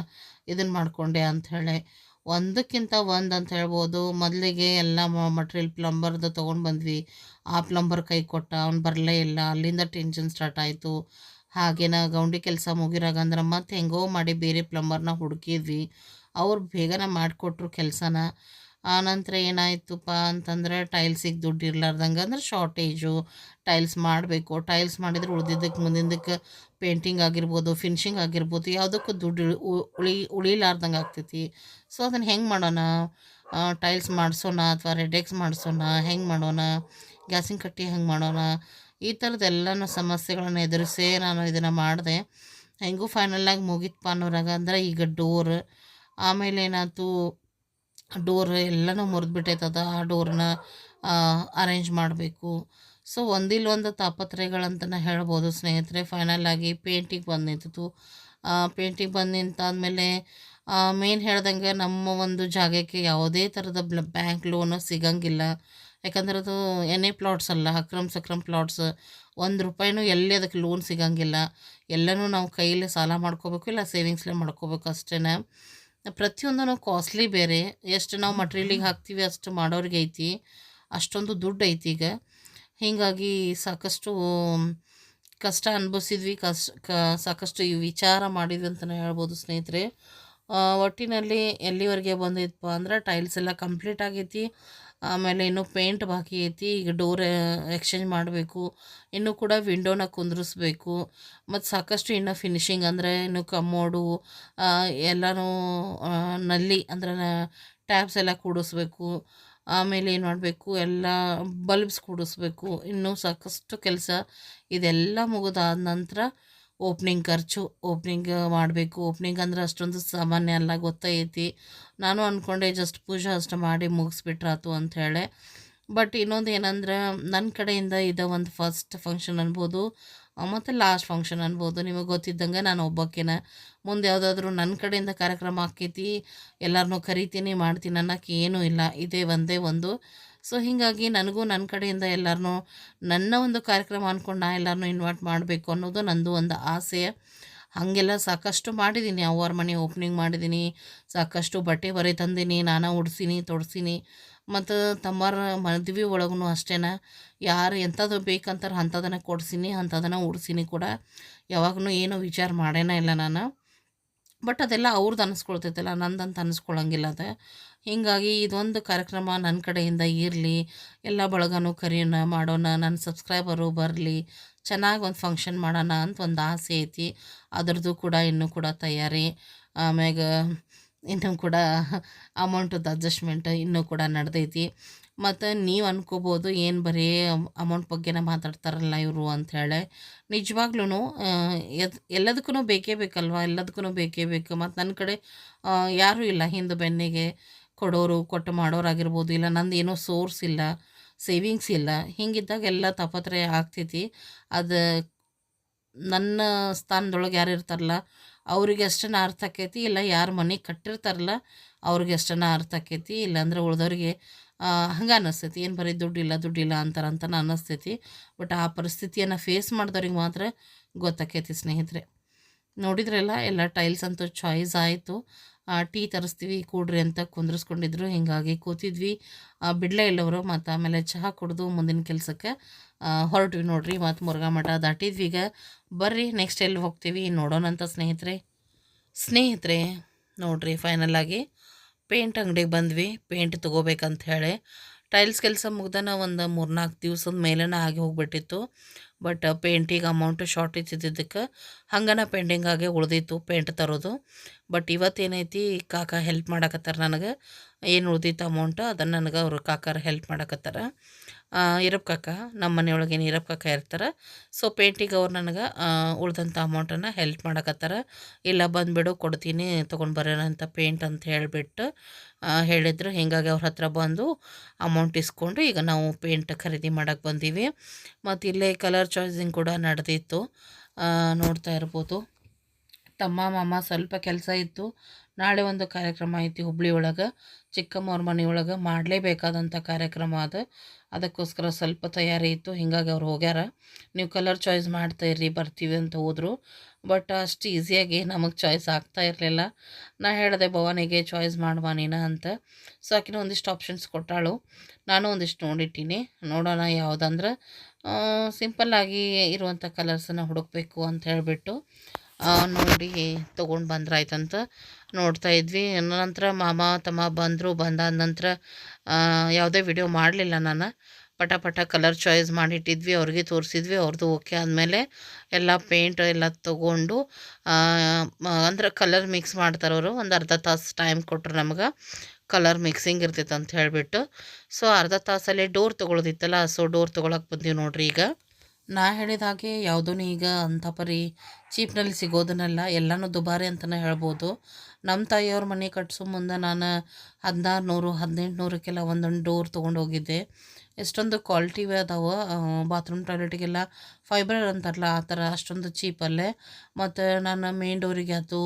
ಇದನ್ನು ಮಾಡಿಕೊಂಡೆ ಅಂಥೇಳಿ ಒಂದಕ್ಕಿಂತ ಒಂದು ಅಂತ ಹೇಳ್ಬೋದು. ಮೊದಲಿಗೆ ಎಲ್ಲ ಮಟ್ರಿಯಲ್ ಪ್ಲಂಬರ್ದು ತೊಗೊಂಡು ಬಂದ್ವಿ. ಆ ಪ್ಲಂಬರ್ ಕೈ ಕೊಟ್ಟ, ಅವ್ನು ಬರಲೇ ಇಲ್ಲ. ಅಲ್ಲಿಂದ ಟೆನ್ಷನ್ ಸ್ಟಾರ್ಟ್ ಆಯಿತು. ಹಾಗೇನ ಗೌಂಡಿ ಕೆಲಸ ಮುಗಿರಾಗಂದ್ರೆ ಮತ್ತೆ ಹೆಂಗೋ ಮಾಡಿ ಬೇರೆ ಪ್ಲಂಬರ್ನ ಹುಡುಕಿದ್ವಿ. ಅವ್ರು ಬೇಗನೆ ಮಾಡಿಕೊಟ್ರು ಕೆಲಸನ. ಆನಂತರ ಏನಾಯ್ತಪ್ಪ ಅಂತಂದ್ರೆ ಟೈಲ್ಸಿಗೆ ದುಡ್ಡು ಇರ್ಲಾರ್ದಂಗೆ ಅಂದ್ರೆ ಶಾರ್ಟೇಜು ಟೈಲ್ಸ್ ಮಾಡಬೇಕು. ಟೈಲ್ಸ್ ಮಾಡಿದ್ರೆ ಉಳಿದಿದ್ದಕ್ಕೆ ಮುಂದಿದ್ದಕ್ಕೆ ಪೇಂಟಿಂಗ್ ಆಗಿರ್ಬೋದು ಫಿನಿಷಿಂಗ್ ಆಗಿರ್ಬೋದು, ಯಾವುದಕ್ಕೂ ದುಡ್ಡು ಉಳಿ, ಉಳಿಲಾರ್ದಂಗೆ ಆಗ್ತೈತಿ. ಸೊ ಅದನ್ನು ಹೆಂಗೆ ಮಾಡೋಣ? ಟೈಲ್ಸ್ ಮಾಡಿಸೋಣ ಅಥವಾ ರೆಡೆಕ್ಸ್ ಮಾಡಿಸೋಣ? ಹೆಂಗೆ ಮಾಡೋಣ? ಗ್ಯಾಸಿನ ಕಟ್ಟಿ ಹೆಂಗೆ ಮಾಡೋಣ? ಈ ಥರದ್ದೆಲ್ಲನೂ ಸಮಸ್ಯೆಗಳನ್ನು ಎದುರಿಸೇ ನಾನು ಇದನ್ನು ಮಾಡಿದೆ. ಹೆಂಗೂ ಫೈನಲಾಗಿ ಮುಗಿತಪ್ಪ ಅನ್ನೋರಾಗ ಅಂದ್ರೆ ಈಗ ಡೋರ್ ಆಮೇಲೆ ಏನಾಯ್ತು? ಡೋರ್ ಎಲ್ಲನೂ ಮುರಿದ್ಬಿಟ್ಟೈತದ ಆ ಡೋರ್ನ ಅರೇಂಜ್ ಮಾಡಬೇಕು. ಸೊ ಒಂದಿಲ್ಲ ಒಂದು ತಾಪತ್ರಯಗಳಂತಲೇ ಹೇಳ್ಬೋದು ಸ್ನೇಹಿತರೆ. ಫೈನಲ್ ಆಗಿ ಪೇಂಟಿಗೆ ಬಂದು ನಿಂತಿತ್ತು. ಪೇಂಟಿಗೆ ಬಂದು ನಿಂತಾದಮೇಲೆ ಮೇನ್ ಹೇಳ್ದಂಗೆ ನಮ್ಮ ಒಂದು ಜಾಗಕ್ಕೆ ಯಾವುದೇ ಥರದ ಬ್ಯಾಂಕ್ ಲೋನು ಸಿಗಂಗಿಲ್ಲ. ಯಾಕಂದ್ರೆ ಅದು ಎನೇ ಪ್ಲಾಟ್ಸ್ ಅಲ್ಲ, ಅಕ್ರಮ್ ಸಕ್ರಮ್ ಪ್ಲಾಟ್ಸ್ ಒಂದು ರೂಪಾಯಿನೂ ಎಲ್ಲಿ ಅದಕ್ಕೆ ಲೋನ್ ಸಿಗಂಗಿಲ್ಲ. ಎಲ್ಲನೂ ನಾವು ಕೈಯಲ್ಲಿ ಸಾಲ ಮಾಡ್ಕೋಬೇಕು, ಇಲ್ಲ ಸೇವಿಂಗ್ಸ್ಲೇ ಮಾಡ್ಕೋಬೇಕು ಅಷ್ಟೇ ಪ್ರತಿಯೊಂದೂ ಕಾಸ್ಟ್ಲಿ ಬೇರೆ. ಎಷ್ಟು ನಾವು ಮಟ್ರಿಯಲಿಗೆ ಹಾಕ್ತೀವಿ ಅಷ್ಟು ಮಾಡೋರಿಗೆ ಐತಿ. ಅಷ್ಟೊಂದು ದುಡ್ಡು ಐತಿ ಈಗ. ಹೀಗಾಗಿ ಸಾಕಷ್ಟು ಕಷ್ಟ ಅನುಭವಿಸಿದ್ವಿ. ಕಸ್, ಕ, ಸಾಕಷ್ಟು ಈ ವಿಚಾರ ಮಾಡಿದ್ವಿ ಅಂತಲೇ ಹೇಳ್ಬೋದು ಸ್ನೇಹಿತರೆ. ಒಟ್ಟಿನಲ್ಲಿ ಎಲ್ಲಿವರೆಗೆ ಬಂದಿತ್ತು ಅಂದ್ರೆ ಟೈಲ್ಸ್ ಎಲ್ಲ ಕಂಪ್ಲೀಟ್ ಆಗೈತಿ. ಆಮೇಲೆ ಇನ್ನೂ ಪೇಂಟ್ ಬಾಕಿ ಐತಿ ಈಗ ಡೋರ್ ಎಕ್ಸ್ಚೇಂಜ್ ಮಾಡಬೇಕು. ಇನ್ನೂ ಕೂಡ ವಿಂಡೋನ ಕುಂದ್ರಿಸ್ಬೇಕು. ಮತ್ತು ಸಾಕಷ್ಟು ಇನ್ನೂ ಫಿನಿಶಿಂಗ್ ಅಂದರೆ ಇನ್ನು ಕಮ್ಮೋಡು ಆ, ಎಲ್ಲನೂ ನಲ್ಲಿ ಅಂದ್ರೆ ಟ್ಯಾಬ್ಸ್ ಎಲ್ಲ ಕೂಡಿಸ್ಬೇಕು. ಆಮೇಲೆ ಏನು ಮಾಡಬೇಕು ಎಲ್ಲ ಬಲ್ಬ್ಸ್ ಕೂಡಿಸ್ಬೇಕು. ಇನ್ನೂ ಸಾಕಷ್ಟು ಕೆಲಸ ಇದೆಲ್ಲ ಮುಗಿದಾದ ನಂತರ ಓಪ್ನಿಂಗ್ ಖರ್ಚು, ಓಪ್ನಿಂಗ್ ಮಾಡಬೇಕು. ಓಪ್ನಿಂಗ್ ಅಂದ್ರೆ ಅಷ್ಟೊಂದು ಸಾಮಾನ್ಯ ಅಲ್ಲ, ಗೊತ್ತೈತಿ. ನಾನು ಅಂದ್ಕೊಂಡೆ ಜಸ್ಟ್ ಪೂಜೆ ಅಷ್ಟು ಮಾಡಿ ಮುಗಿಸ್ಬಿಟ್ರಾತು ಅಂಥೇಳಿ ಬಟ್ ಇನ್ನೊಂದು ಏನಂದ್ರೆ ನನ್ನ ಕಡೆಯಿಂದ ಇದು ಒಂದು ಫಸ್ಟ್ ಫಂಕ್ಷನ್ ಅನ್ಬೋದು ಮತ್ತು ಲಾಸ್ಟ್ ಫಂಕ್ಷನ್ ಅನ್ಬೋದು. ನಿಮಗೆ ಗೊತ್ತಿದ್ದಂಗೆ ನಾನು ಒಬ್ಬಕ್ಕಿನ. ಮುಂದೆ ಯಾವುದಾದ್ರೂ ನನ್ನ ಕಡೆಯಿಂದ ಕಾರ್ಯಕ್ರಮ ಆಕೈತಿ ಎಲ್ಲರನ್ನೂ ಕರಿತೀನಿ, ಮಾಡ್ತೀನಿ ಅನ್ನೋಕ್ಕೆ ಏನೂ ಇಲ್ಲ. ಇದೇ ಒಂದೇ ಒಂದು. ಸೊ ಹೀಗಾಗಿ ನನಗೂ ನನ್ನ ಕಡೆಯಿಂದ ಎಲ್ಲರನ್ನೂ ನನ್ನ ಒಂದು ಕಾರ್ಯಕ್ರಮ ಅಂದ್ಕೊಂಡು ನಾ ಎಲ್ಲರನ್ನೂ ಇನ್ವೈಟ್ ಮಾಡಬೇಕು ಅನ್ನೋದು ನಂದು ಒಂದು ಆಸೆ. ಹಾಗೆಲ್ಲ ಸಾಕಷ್ಟು ಮಾಡಿದ್ದೀನಿ ಅವ್ರ ಮನೆ ಓಪನಿಂಗ್ ಮಾಡಿದ್ದೀನಿ ಸಾಕಷ್ಟು ಬಟ್ಟೆ ಬರೆ ತಂದೀನಿ. ನಾನು ಉಡ್ಸೀನಿ, ತೊಡ್ಸೀನಿ. ಮತ್ತು ತಮ್ಮರ ಮದುವೆ ಒಳಗೂ ಅಷ್ಟೇನಾ. ಯಾರು ಎಂಥದ್ದು ಬೇಕಂತಾರೆ ಅಂಥದನ್ನ ಕೊಡ್ಸೀನಿ, ಅಂಥದನ್ನು ಉಡ್ಸೀನಿ ಕೂಡ. ಯಾವಾಗೂ ಏನೂ ವಿಚಾರ ಮಾಡೇನ ಇಲ್ಲ ನಾನು. ಬಟ್ ಅದೆಲ್ಲ ಅವ್ರದ್ದು ಅನ್ನಿಸ್ಕೊಳ್ತೈತಲ್ಲ ನಂದಂತ ಅನ್ನಿಸ್ಕೊಳಂಗಿಲ್ಲ ಅದು. ಹೀಗಾಗಿ ಇದೊಂದು ಕಾರ್ಯಕ್ರಮ ನನ್ನ ಕಡೆಯಿಂದ ಇರಲಿ, ಎಲ್ಲ ಬಳಗನೂ ಕರೆಯೋಣ ಮಾಡೋಣ ನನ್ನ ಸಬ್ಸ್ಕ್ರೈಬರು ಬರಲಿ, ಚೆನ್ನಾಗಿ ಒಂದು ಫಂಕ್ಷನ್ ಮಾಡೋಣ ಅಂತ ಒಂದು ಆಸೆ ಐತಿ. ಅದ್ರದ್ದು ಕೂಡ ಇನ್ನೂ ಕೂಡ ತಯಾರಿ. ಆಮ್ಯಾಗ ಇನ್ನೂ ಕೂಡ ಅಮೌಂಟದ್ದು ಅಡ್ಜಸ್ಟ್ಮೆಂಟ್ ಇನ್ನೂ ಕೂಡ ನಡೆದೈತಿ. ಮತ್ತು ನೀವು ಅನ್ಕೋಬೋದು ಏನು ಬರೀ ಅಮೌಂಟ್ ಬಗ್ಗೆನೇ ಮಾತಾಡ್ತಾರಲ್ಲ ಇವರು ಅಂಥೇಳಿ ನಿಜವಾಗ್ಲೂ ಎದ್ ಎಲ್ಲದಕ್ಕೂ ಬೇಕೇ ಬೇಕಲ್ವ? ಎಲ್ಲದಕ್ಕೂ ಬೇಕೇ ಬೇಕು. ಮತ್ತು ನನ್ನ ಕಡೆ ಯಾರೂ ಇಲ್ಲ ಹಿಂದೆ ಬೆನ್ನಿಗೆ. ಕೊಡೋರು, ಕೊಟ್ಟು ಮಾಡೋರಾಗಿರ್ಬೋದು, ಇಲ್ಲ ನಂದು ಏನೋ ಸೋರ್ಸ್ ಇಲ್ಲ, ಸೇವಿಂಗ್ಸ್ ಇಲ್ಲ, ಹಿಂಗಿದ್ದಾಗ ಎಲ್ಲ ತಾಪತ್ರಯ ಆಗ್ತೈತಿ. ಅದು ನನ್ನ ಸ್ಥಾನದೊಳಗೆ ಯಾರು ಇರ್ತಾರಲ್ಲ, ಅವ್ರಿಗೆ ಅಷ್ಟನ್ನ ಅರ್ಥ ಆಕೈತಿ, ಇಲ್ಲ ಯಾರು ಮನೆ ಕಟ್ಟಿರ್ತಾರಲ್ಲ, ಅವ್ರಿಗೆ ಅಷ್ಟನ್ನ ಅರ್ಥ ಆಕೈತಿ ಇಲ್ಲಾಂದ್ರೆ ಉಳ್ದವ್ರಿಗೆ ಹಂಗೆ ಅನ್ನಿಸ್ತೈತಿ ಏನು ಬರೀ ದುಡ್ಡಿಲ್ಲ ದುಡ್ಡಿಲ್ಲ ಅಂತಾರೆ ಅಂತ ಅನ್ನಿಸ್ತೈತಿ ಬಟ್ ಆ ಪರಿಸ್ಥಿತಿಯನ್ನು ಫೇಸ್ ಮಾಡಿದವ್ರಿಗೆ ಮಾತ್ರ ಗೊತ್ತಾಕೈತಿ ಸ್ನೇಹಿತರೆ. ನೋಡಿದ್ರಲ್ಲ, ಎಲ್ಲ ಟೈಲ್ಸ್ ಅಂತೂ ಚಾಯ್ಸ್ ಆಯಿತು. ಟೀ ತರಿಸ್ತೀವಿ, ಕೂಡ್ರಿ ಅಂತ ಕುಂದ್ರಿಸ್ಕೊಂಡಿದ್ರು. ಹಿಂಗಾಗಿ ಕೂತಿದ್ವಿ. ಬಿಡಲೇ ಇಲ್ಲವರು. ಮತ್ತು ಆಮೇಲೆ ಚಹಾ ಕುಡಿದು ಮುಂದಿನ ಕೆಲಸಕ್ಕೆ ಹೊರಟ್ವಿ ನೋಡ್ರಿ. ಮತ್ತು ಮುರುಘಾ ಮಠ ದಾಟಿದ್ವಿ ಈಗ. ಬರ್ರಿ ನೆಕ್ಸ್ಟ್ ಎಲ್ಲಿ ಹೋಗ್ತೀವಿ ನೋಡೋಣಂತ ಸ್ನೇಹಿತರೆ. ಸ್ನೇಹಿತರೆ, ನೋಡ್ರಿ ಫೈನಲ್ ಆಗಿ ಪೇಂಟ್ ಅಂಗಡಿಗೆ ಬಂದ್ವಿ. ಪೇಂಟ್ ತೊಗೋಬೇಕಂತ ಹೇಳಿ. ಟೈಲ್ಸ್ ಕೆಲಸ ಮುಗ್ದನ ಒಂದು ಮೂರ್ನಾಲ್ಕು ದಿವ್ಸದ ಮೇಲೇನ ಆಗಿ ಹೋಗ್ಬಿಟ್ಟಿತ್ತು. ಬಟ್ ಪೇಂಟಿಗೆ ಅಮೌಂಟ್ ಶಾರ್ಟೇಜ್ ಇದ್ದಿದ್ದಕ್ಕೆ ಹಂಗನ ಪೆಂಡಿಂಗ್ ಆಗಿ ಉಳ್ದಿತ್ತು ಪೇಂಟ್ ತರೋದು. ಬಟ್ ಇವತ್ತೇನೈತಿ ಕಾಕ ಹೆಲ್ಪ್ ಮಾಡಕತ್ತಾರ ನನಗೆ. ಏನು ಉಳ್ದಿತ್ತು ಅಮೌಂಟ್ ಅದನ್ನು ನನಗೆ ಅವರು ಕಾಕಾರ ಹೆಲ್ಪ್ ಮಾಡಕತ್ತಾರ. ಈರಪ್ಪ ಕಾಕ ನಮ್ಮ ಮನೆಯೊಳಗೆ ಏನು ಇರಪ್ ಕಾಕ ಇರ್ತಾರೆ ಸೊ ಪೇಂಟಿಗೆ ಅವ್ರು ನನಗೆ ಉಳ್ದಂಥ ಅಮೌಂಟನ್ನು ಹೆಲ್ಪ್ ಮಾಡಕತ್ತಾರ. ಇಲ್ಲ ಬಂದುಬಿಡು, ಕೊಡ್ತೀನಿ, ತೊಗೊಂಡು ಬರೋಣ ಪೇಂಟ್ ಅಂತ ಹೇಳಿಬಿಟ್ಟು ಹೇಳಿದ್ರು. ಹೀಗಾಗಿ ಅವ್ರ ಹತ್ರ ಬಂದು ಅಮೌಂಟ್ ಇಸ್ಕೊಂಡು ಈಗ ನಾವು ಪೇಂಟ್ ಖರೀದಿ ಮಾಡೋಕ್ಕೆ ಬಂದೀವಿ. ಮತ್ತು ಇಲ್ಲೇ ಕಲರ್ ಚಾಯ್ಸಿಂಗ್ ಕೂಡ ನಡೆದಿತ್ತು. ನೋಡ್ತಾ ಇರ್ಬೋದು. ತಮ್ಮ ಮಾಮ ಸ್ವಲ್ಪ ಕೆಲಸ ಇತ್ತು. ನಾಳೆ ಒಂದು ಕಾರ್ಯಕ್ರಮ ಐತಿ ಹುಬ್ಳಿ ಒಳಗೆ, ಚಿಕ್ಕಮ್ಮವ್ರ ಮನೆಯೊಳಗೆ ಮಾಡಲೇಬೇಕಾದಂಥ ಕಾರ್ಯಕ್ರಮ ಅದು. ಅದಕ್ಕೋಸ್ಕರ ಸ್ವಲ್ಪ ತಯಾರಿ ಇತ್ತು, ಹಿಂಗಾಗಿ ಅವ್ರು ಹೋಗ್ಯಾರ. ನೀವು ಕಲರ್ ಚಾಯ್ಸ್ ಮಾಡ್ತಾ ಇರ್ರಿ, ಬರ್ತೀವಿ ಅಂತ ಹೋದರು. ಬಟ್ ಅಷ್ಟು ಈಸಿಯಾಗಿ ನಮಗೆ ಚಾಯ್ಸ್ ಆಗ್ತಾ ಇರಲಿಲ್ಲ. ನಾ ಹೇಳಿದೆ ಭವಾನಿಗೆ ಚಾಯ್ಸ್ ಮಾಡುವ ನೀನು ಅಂತ. ಸೊ ಆಕಿನ ಒಂದಿಷ್ಟು ಆಪ್ಷನ್ಸ್ ಕೊಟ್ಟಾಳು. ನಾನು ಒಂದಿಷ್ಟು ನೋಡಿಟ್ಟೀನಿ. ನೋಡೋಣ ಯಾವುದಂದ್ರೆ ಸಿಂಪಲ್ಲಾಗಿ ಇರುವಂಥ ಕಲರ್ಸನ್ನು ಹುಡುಕಬೇಕು ಅಂತ ಹೇಳಿಬಿಟ್ಟು ನೋಡಿ ತೊಗೊಂಡು ಬಂದ್ರಾಯ್ತಂತ ನೋಡ್ತಾ ಇದ್ವಿ. ನಂತರ ಮಾಮ, ತಮ್ಮ ಬಂದರು, ಬಂದಾದ ನಂತರ ಯಾವುದೇ ವಿಡಿಯೋ ಮಾಡಲಿಲ್ಲ ನಾನು. ಪಟ ಪಟ ಕಲರ್ ಚಾಯ್ಸ್ ಮಾಡಿಟ್ಟಿದ್ವಿ, ಅವ್ರಿಗೆ ತೋರಿಸಿದ್ವಿ ಅವ್ರದ್ದು ಓಕೆ ಆದಮೇಲೆ ಎಲ್ಲ ಪೇಂಟ್ ಎಲ್ಲ ತೊಗೊಂಡು ಅಂದ್ರೆ ಕಲರ್ ಮಿಕ್ಸ್ ಮಾಡ್ತಾರವರು ಒಂದು ಅರ್ಧ ತಾಸು ಟೈಮ್ ಕೊಟ್ಟರು ನಮ್ಗೆ ಕಲರ್ ಮಿಕ್ಸಿಂಗ್ ಇರ್ತೈತೆ ಅಂತ ಹೇಳಿಬಿಟ್ಟು. ಸೊ ಅರ್ಧ ತಾಸಲ್ಲೇ ಡೋರ್ ತೊಗೊಳೋದಿತ್ತಲ್ಲ ಸೊ ಡೋರ್ ತೊಗೊಳಕ್ಕೆ ಬಂದೀವಿ ನೋಡಿರಿ ಈಗ. ನಾ ಹೇಳಿದ ಹಾಗೆ ಯಾವುದೂ ಈಗ ಅಂಥ ಪರಿ ಚೀಪ್ನಲ್ಲಿ ಸಿಗೋದನ್ನೆಲ್ಲ ಎಲ್ಲನೂ ದುಬಾರಿ ಅಂತಲೇ ಹೇಳ್ಬೋದು. ನಮ್ಮ ತಾಯಿಯವ್ರ ಮನೆ ಕಟ್ಸೋ ಮುಂದೆ ನಾನು ಹದಿನಾರು ನೂರು ಹದಿನೆಂಟು ನೂರಕ್ಕೆಲ್ಲ ಒಂದೊಂದು ಡೋರ್ ತೊಗೊಂಡು ಹೋಗಿದ್ದೆ ಎಷ್ಟೊಂದು ಕ್ವಾಲಿಟಿವೇ ಅದಾವೆ ಬಾತ್ರೂಮ್ ಟಾಯ್ಲೆಟಿಗೆಲ್ಲ ಫೈಬರ್ ಅಂತಾರಲ್ಲ, ಆ ಥರ ಅಷ್ಟೊಂದು ಚೀಪಲ್ಲೇ. ಮತ್ತು ನಾನು ಮೇನ್ ಡೋರಿಗೆ ಅದು,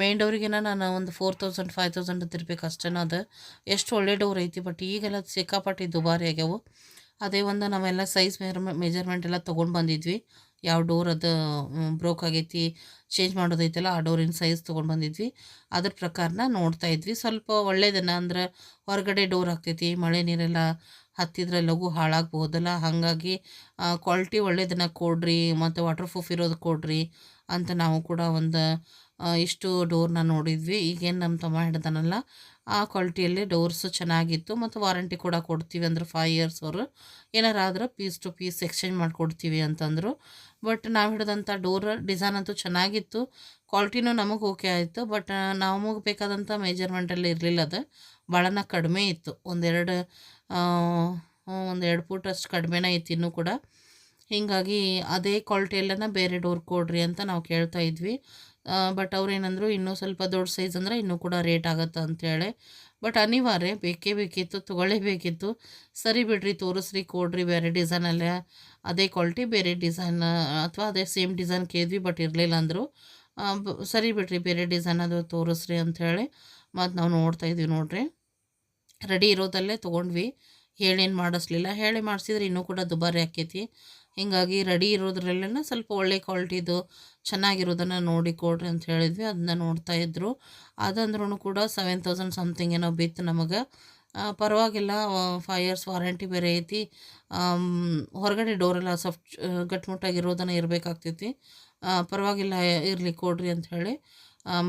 ಮೇನ್ ಡೋರಿಗೆನ ನಾನು ಒಂದು ಫೋರ್ ತೌಸಂಡ್, ಫೈವ್ ತೌಸಂಡ್ ತಿರ್ಬೇಕು ಅಷ್ಟೇನೋ ಅದು. ಎಷ್ಟು ಒಳ್ಳೆ ಡೋರ್ ಐತಿ, ಬಟ್ ಈಗೆಲ್ಲ ಸಿಕ್ಕಾಪಟ್ಟಿ ದುಬಾರಿ ಆಗ್ಯಾವು. ಅದೇ ಒಂದು ನಾವೆಲ್ಲ ಸೈಜ್ ಮೆಜರ್ಮೆಂಟ್ ಎಲ್ಲ ತೊಗೊಂಡು ಬಂದಿದ್ವಿ. ಯಾವ ಡೋರ್ ಅದು ಬ್ರೋಕ್ ಆಗೈತಿ ಚೇಂಜ್ ಮಾಡೋದೈತಲ್ಲ, ಆ ಡೋರಿನ ಸೈಜ್ ತೊಗೊಂಡು ಬಂದಿದ್ವಿ. ಅದ್ರ ಪ್ರಕಾರನ ನೋಡ್ತಾ ಇದ್ವಿ. ಸ್ವಲ್ಪ ಒಳ್ಳೇದನ್ನ ಅಂದ್ರೆ ಹೊರಗಡೆ ಡೋರ್ ಆಗ್ತೈತಿ, ಮಳೆ ನೀರೆಲ್ಲ ಹತ್ತಿದ್ರೆ ಲಘು ಹಾಳಾಗ್ಬೋದಲ್ಲ, ಹಾಗಾಗಿ ಕ್ವಾಲಿಟಿ ಒಳ್ಳೇದನ್ನ ಕೊಡ್ರಿ, ಮತ್ತು ವಾಟರ್ ಪ್ರೂಫ್ ಇರೋದು ಕೊಡ್ರಿ ಅಂತ ನಾವು ಕೂಡ ಒಂದು ಇಷ್ಟು ಡೋರ್ನ ನೋಡಿದ್ವಿ. ಈಗೇನು ನಮ್ಮ ತಮ್ಮ ಹಿಡ್ದಾನಲ್ಲ ಆ ಕ್ವಾಲಿಟಿಯಲ್ಲಿ ಡೋರ್ಸು ಚೆನ್ನಾಗಿತ್ತು ಮತ್ತು ವಾರಂಟಿ ಕೂಡ ಕೊಡ್ತೀವಿ ಅಂದ್ರೆ ಫೈವ್ ಇಯರ್ಸ್ ಅವರು. ಏನಾರಾದ್ರೆ ಪೀಸ್ ಟು ಪೀಸ್ ಎಕ್ಸ್ಚೇಂಜ್ ಮಾಡಿಕೊಡ್ತೀವಿ ಅಂತಂದರು. ಬಟ್ ನಾವು ಹಿಡಿದಂಥ ಡೋರ್ ಡಿಸೈನ್ ಅಂತೂ ಚೆನ್ನಾಗಿತ್ತು. ಕ್ವಾಲಿಟಿನೂ ನಮಗೆ ಓಕೆ ಆಯಿತು. ಬಟ್ ನಮಗೆ ಬೇಕಾದಂಥ ಮೆಜರ್ಮೆಂಟಲ್ಲಿ ಇರಲಿಲ್ಲ ಅದು. ಭಾಳನ ಕಡಿಮೆ ಇತ್ತು. ಒಂದೆರಡು ಒಂದೆರಡು ಫೂಟ್ ಅಷ್ಟು ಕಡಿಮೆನೇ ಇತ್ತು ಇನ್ನೂ ಕೂಡ. ಹೀಗಾಗಿ ಅದೇ ಕ್ವಾಲಿಟಿಯಲ್ಲೇ ಬೇರೆ ಡೋರ್ ಕೊಡ್ರಿ ಅಂತ ನಾವು ಕೇಳ್ತಾ ಇದ್ವಿ. ಬಟ್ ಅವ್ರೇನಂದ್ರು ಇನ್ನೂ ಸ್ವಲ್ಪ ದೊಡ್ಡ ಸೈಜ್ ಅಂದರೆ ಇನ್ನೂ ಕೂಡ ರೇಟ್ ಆಗುತ್ತೆ ಅಂತೇಳಿ ಬಟ್ ಅನಿವಾರ್ಯ, ಬೇಕೇ ಬೇಕಿತ್ತು, ತೊಗೊಳ್ಳೇಬೇಕಿತ್ತು. ಸರಿ ಬಿಡ್ರಿ, ತೋರಿಸ್ರಿ, ಕೊಡ್ರಿ, ಬೇರೆ ಡಿಸೈನಲ್ಲೇ ಅದೇ ಕ್ವಾಲಿಟಿ ಬೇರೆ ಡಿಸೈನ್ ಅಥವಾ ಅದೇ ಸೇಮ್ ಡಿಸೈನ್ ಕೇಳಿದ್ವಿ ಬಟ್ ಇರಲಿಲ್ಲ ಅಂದರು. ಸರಿ ಬಿಡ್ರಿ, ಬೇರೆ ಡಿಸೈನ್ ಅದು ತೋರಿಸ್ರಿ ಅಂಥೇಳಿ ಮತ್ತು ನಾವು ನೋಡ್ತಾ ಇದ್ವಿ ನೋಡ್ರಿ. ರೆಡಿ ಇರೋದಲ್ಲೇ ತೊಗೊಂಡ್ವಿ. ಹೇಳೇನು ಮಾಡಿಸ್ಲಿಲ್ಲ. ಹೇಳಿ ಮಾಡಿಸಿದ್ರೆ ಇನ್ನೂ ಕೂಡ ದುಬಾರಿ ಆಕೈತಿ. ಹೀಗಾಗಿ ರೆಡಿ ಇರೋದ್ರಲ್ಲೇ ಸ್ವಲ್ಪ ಒಳ್ಳೆ ಕ್ವಾಲಿಟಿದು ಚೆನ್ನಾಗಿರೋದನ್ನು ನೋಡಿ ಕೊಡ್ರಿ ಅಂತ ಹೇಳಿದ್ವಿ, ಅದನ್ನ ನೋಡ್ತಾ ಇದ್ದರು ಅದಂದ್ರೂ ಕೂಡ ಸೆವೆನ್ ತೌಸಂಡ್ ಸಮಥಿಂಗ್ ಏನೋ ಬಿತ್ತು ನಮಗೆ. ಪರವಾಗಿಲ್ಲ ಫೈವ್ ಇಯರ್ಸ್ ವಾರಂಟಿ ಬೇರೆ ಐತಿ. ಹೊರಗಡೆ ಡೋರೆಲ್ಲ ಸ್ವಲ್ಪ ಗಟ್ಮುಟ್ಟಾಗಿರೋದನ್ನು ಇರಬೇಕಾಗ್ತೈತಿ. ಪರವಾಗಿಲ್ಲ, ಇರಲಿ ಕೊಡ್ರಿ ಅಂತ ಹೇಳಿ.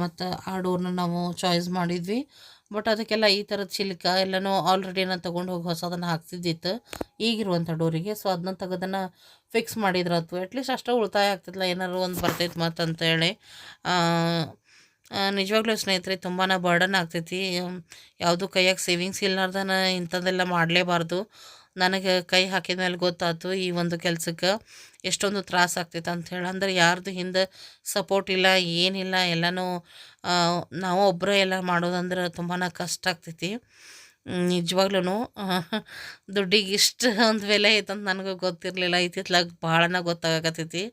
ಮತ್ತು ಆ ಡೋರ್ನ ನಾವು ಚಾಯ್ಸ್ ಮಾಡಿದ್ವಿ. ಬಟ್ ಅದಕ್ಕೆಲ್ಲ ಈ ಥರದ ಚಿಲ್ಕ ಎಲ್ಲನೂ ಆಲ್ರೆಡಿ ನಾನು ತೊಗೊಂಡು ಹೋಗಿ ಹೊಸದನ್ನು ಹಾಕ್ಸಿದ್ದಿತ್ತು ಈಗಿರುವಂಥ ಡೋರಿಗೆ. ಸೊ ಅದನ್ನ ತೆಗೋದನ್ನು ಫಿಕ್ಸ್ ಮಾಡಿದ್ರಾತು ಅಟ್ಲೀಸ್ಟ್ ಅಷ್ಟೇ ಉಳಿತಾಯ ಆಗ್ತಿಲ್ಲ ಏನಾದ್ರು ಒಂದು ಬರ್ತೈತೆ ಮತ್ತು ಅಂತೇಳಿ ನಿಜವಾಗ್ಲೂ ಸ್ನೇಹಿತರೆ ತುಂಬಾ ಬರ್ಡನ್ ಆಗ್ತೈತಿ. ಯಾವುದು ಕೈಯಾಗ ಸೇವಿಂಗ್ಸ್ ಇಲ್ಲಾರ್ದನ ಇಂಥದ್ದೆಲ್ಲ ಮಾಡಲೇಬಾರ್ದು. ನನಗೆ ಕೈ ಹಾಕಿದ ಮೇಲೆ ಗೊತ್ತಾಯ್ತು ಈ ಒಂದು ಕೆಲಸಕ್ಕೆ ಎಷ್ಟೊಂದು ತ್ರಾಸ ಆಗ್ತೈತೆ ಹೇಳಿ. ಅಂದ್ರೆ ಯಾರ್ದು ಹಿಂದೆ ಸಪೋರ್ಟ್ ಇಲ್ಲ, ಏನಿಲ್ಲ, ಎಲ್ಲನೂ ನಾವು ಒಬ್ಬರೇ ಎಲ್ಲ ಮಾಡೋದಂದ್ರೆ ತುಂಬಾ ಕಷ್ಟ ಆಗ್ತೈತಿ. ನಿಜವಾಗ್ಲೂ ದುಡ್ಡಿಗೆ ಇಷ್ಟು ಒಂದು ಬೆಲೆ ಐತಂತ ನನಗೂ ಗೊತ್ತಿರಲಿಲ್ಲ. ಇತ್ತಿತ್ಲಾಗ ಭಾಳನ ಗೊತ್ತಾಗತ್ತೈತಿ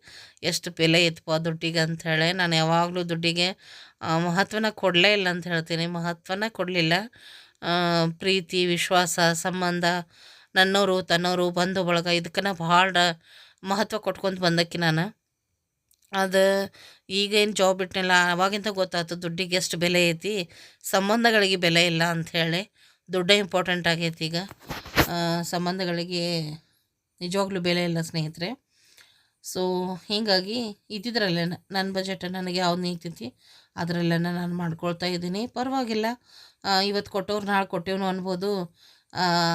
ಎಷ್ಟು ಬೆಲೆ ಐತಪ್ಪ ದುಡ್ಡಿಗೆ ಅಂಥೇಳಿ ನಾನು ಯಾವಾಗಲೂ ದುಡ್ಡಿಗೆ ಮಹತ್ವನ ಕೊಡಲೇ ಇಲ್ಲ ಅಂತ ಹೇಳ್ತೀನಿ. ಮಹತ್ವನ ಕೊಡಲಿಲ್ಲ. ಪ್ರೀತಿ, ವಿಶ್ವಾಸ, ಸಂಬಂಧ ನನ್ನವರು ತನ್ನವರು ಬಂಧು ಬಳಗ ಇದಕ್ಕೆ ಭಾಳ ಮಹತ್ವ ಕೊಟ್ಕೊಂತ ಬಂದಕ್ಕೆ ನಾನು. ಅದು ಈಗೇನು ಜಾಬ್ ಬಿಟ್ಟನಲ್ಲ ಅವಾಗಿಂತ ಗೊತ್ತಾಯ್ತು ದುಡ್ಡಿಗೆ ಎಷ್ಟು ಬೆಲೆ ಐತಿ, ಸಂಬಂಧಗಳಿಗೆ ಬೆಲೆ ಇಲ್ಲ ಅಂಥೇಳಿ ದುಡ್ಡೇ ಇಂಪಾರ್ಟೆಂಟ್ ಆಗೈತಿ ಈಗ. ಸಂಬಂಧಗಳಿಗೆ ನಿಜವಾಗ್ಲೂ ಬೆಲೆ ಇಲ್ಲ ಸ್ನೇಹಿತರೆ. ಸೊ ಹೀಗಾಗಿ ಇದ್ದಿದ್ರಲ್ಲೇ ನನ್ನ ಬಜೆಟ್ ನನಗೆ ಯಾವ್ದು ನಿಂತೈತಿ ಅದರಲ್ಲೇ ನಾನು ಮಾಡ್ಕೊಳ್ತಾ ಇದ್ದೀನಿ. ಪರವಾಗಿಲ್ಲ. ಇವತ್ತು ಕೊಟ್ಟವ್ರು ನಾಳೆ ಕೊಟ್ಟೇವನು ಅನ್ಬೋದು.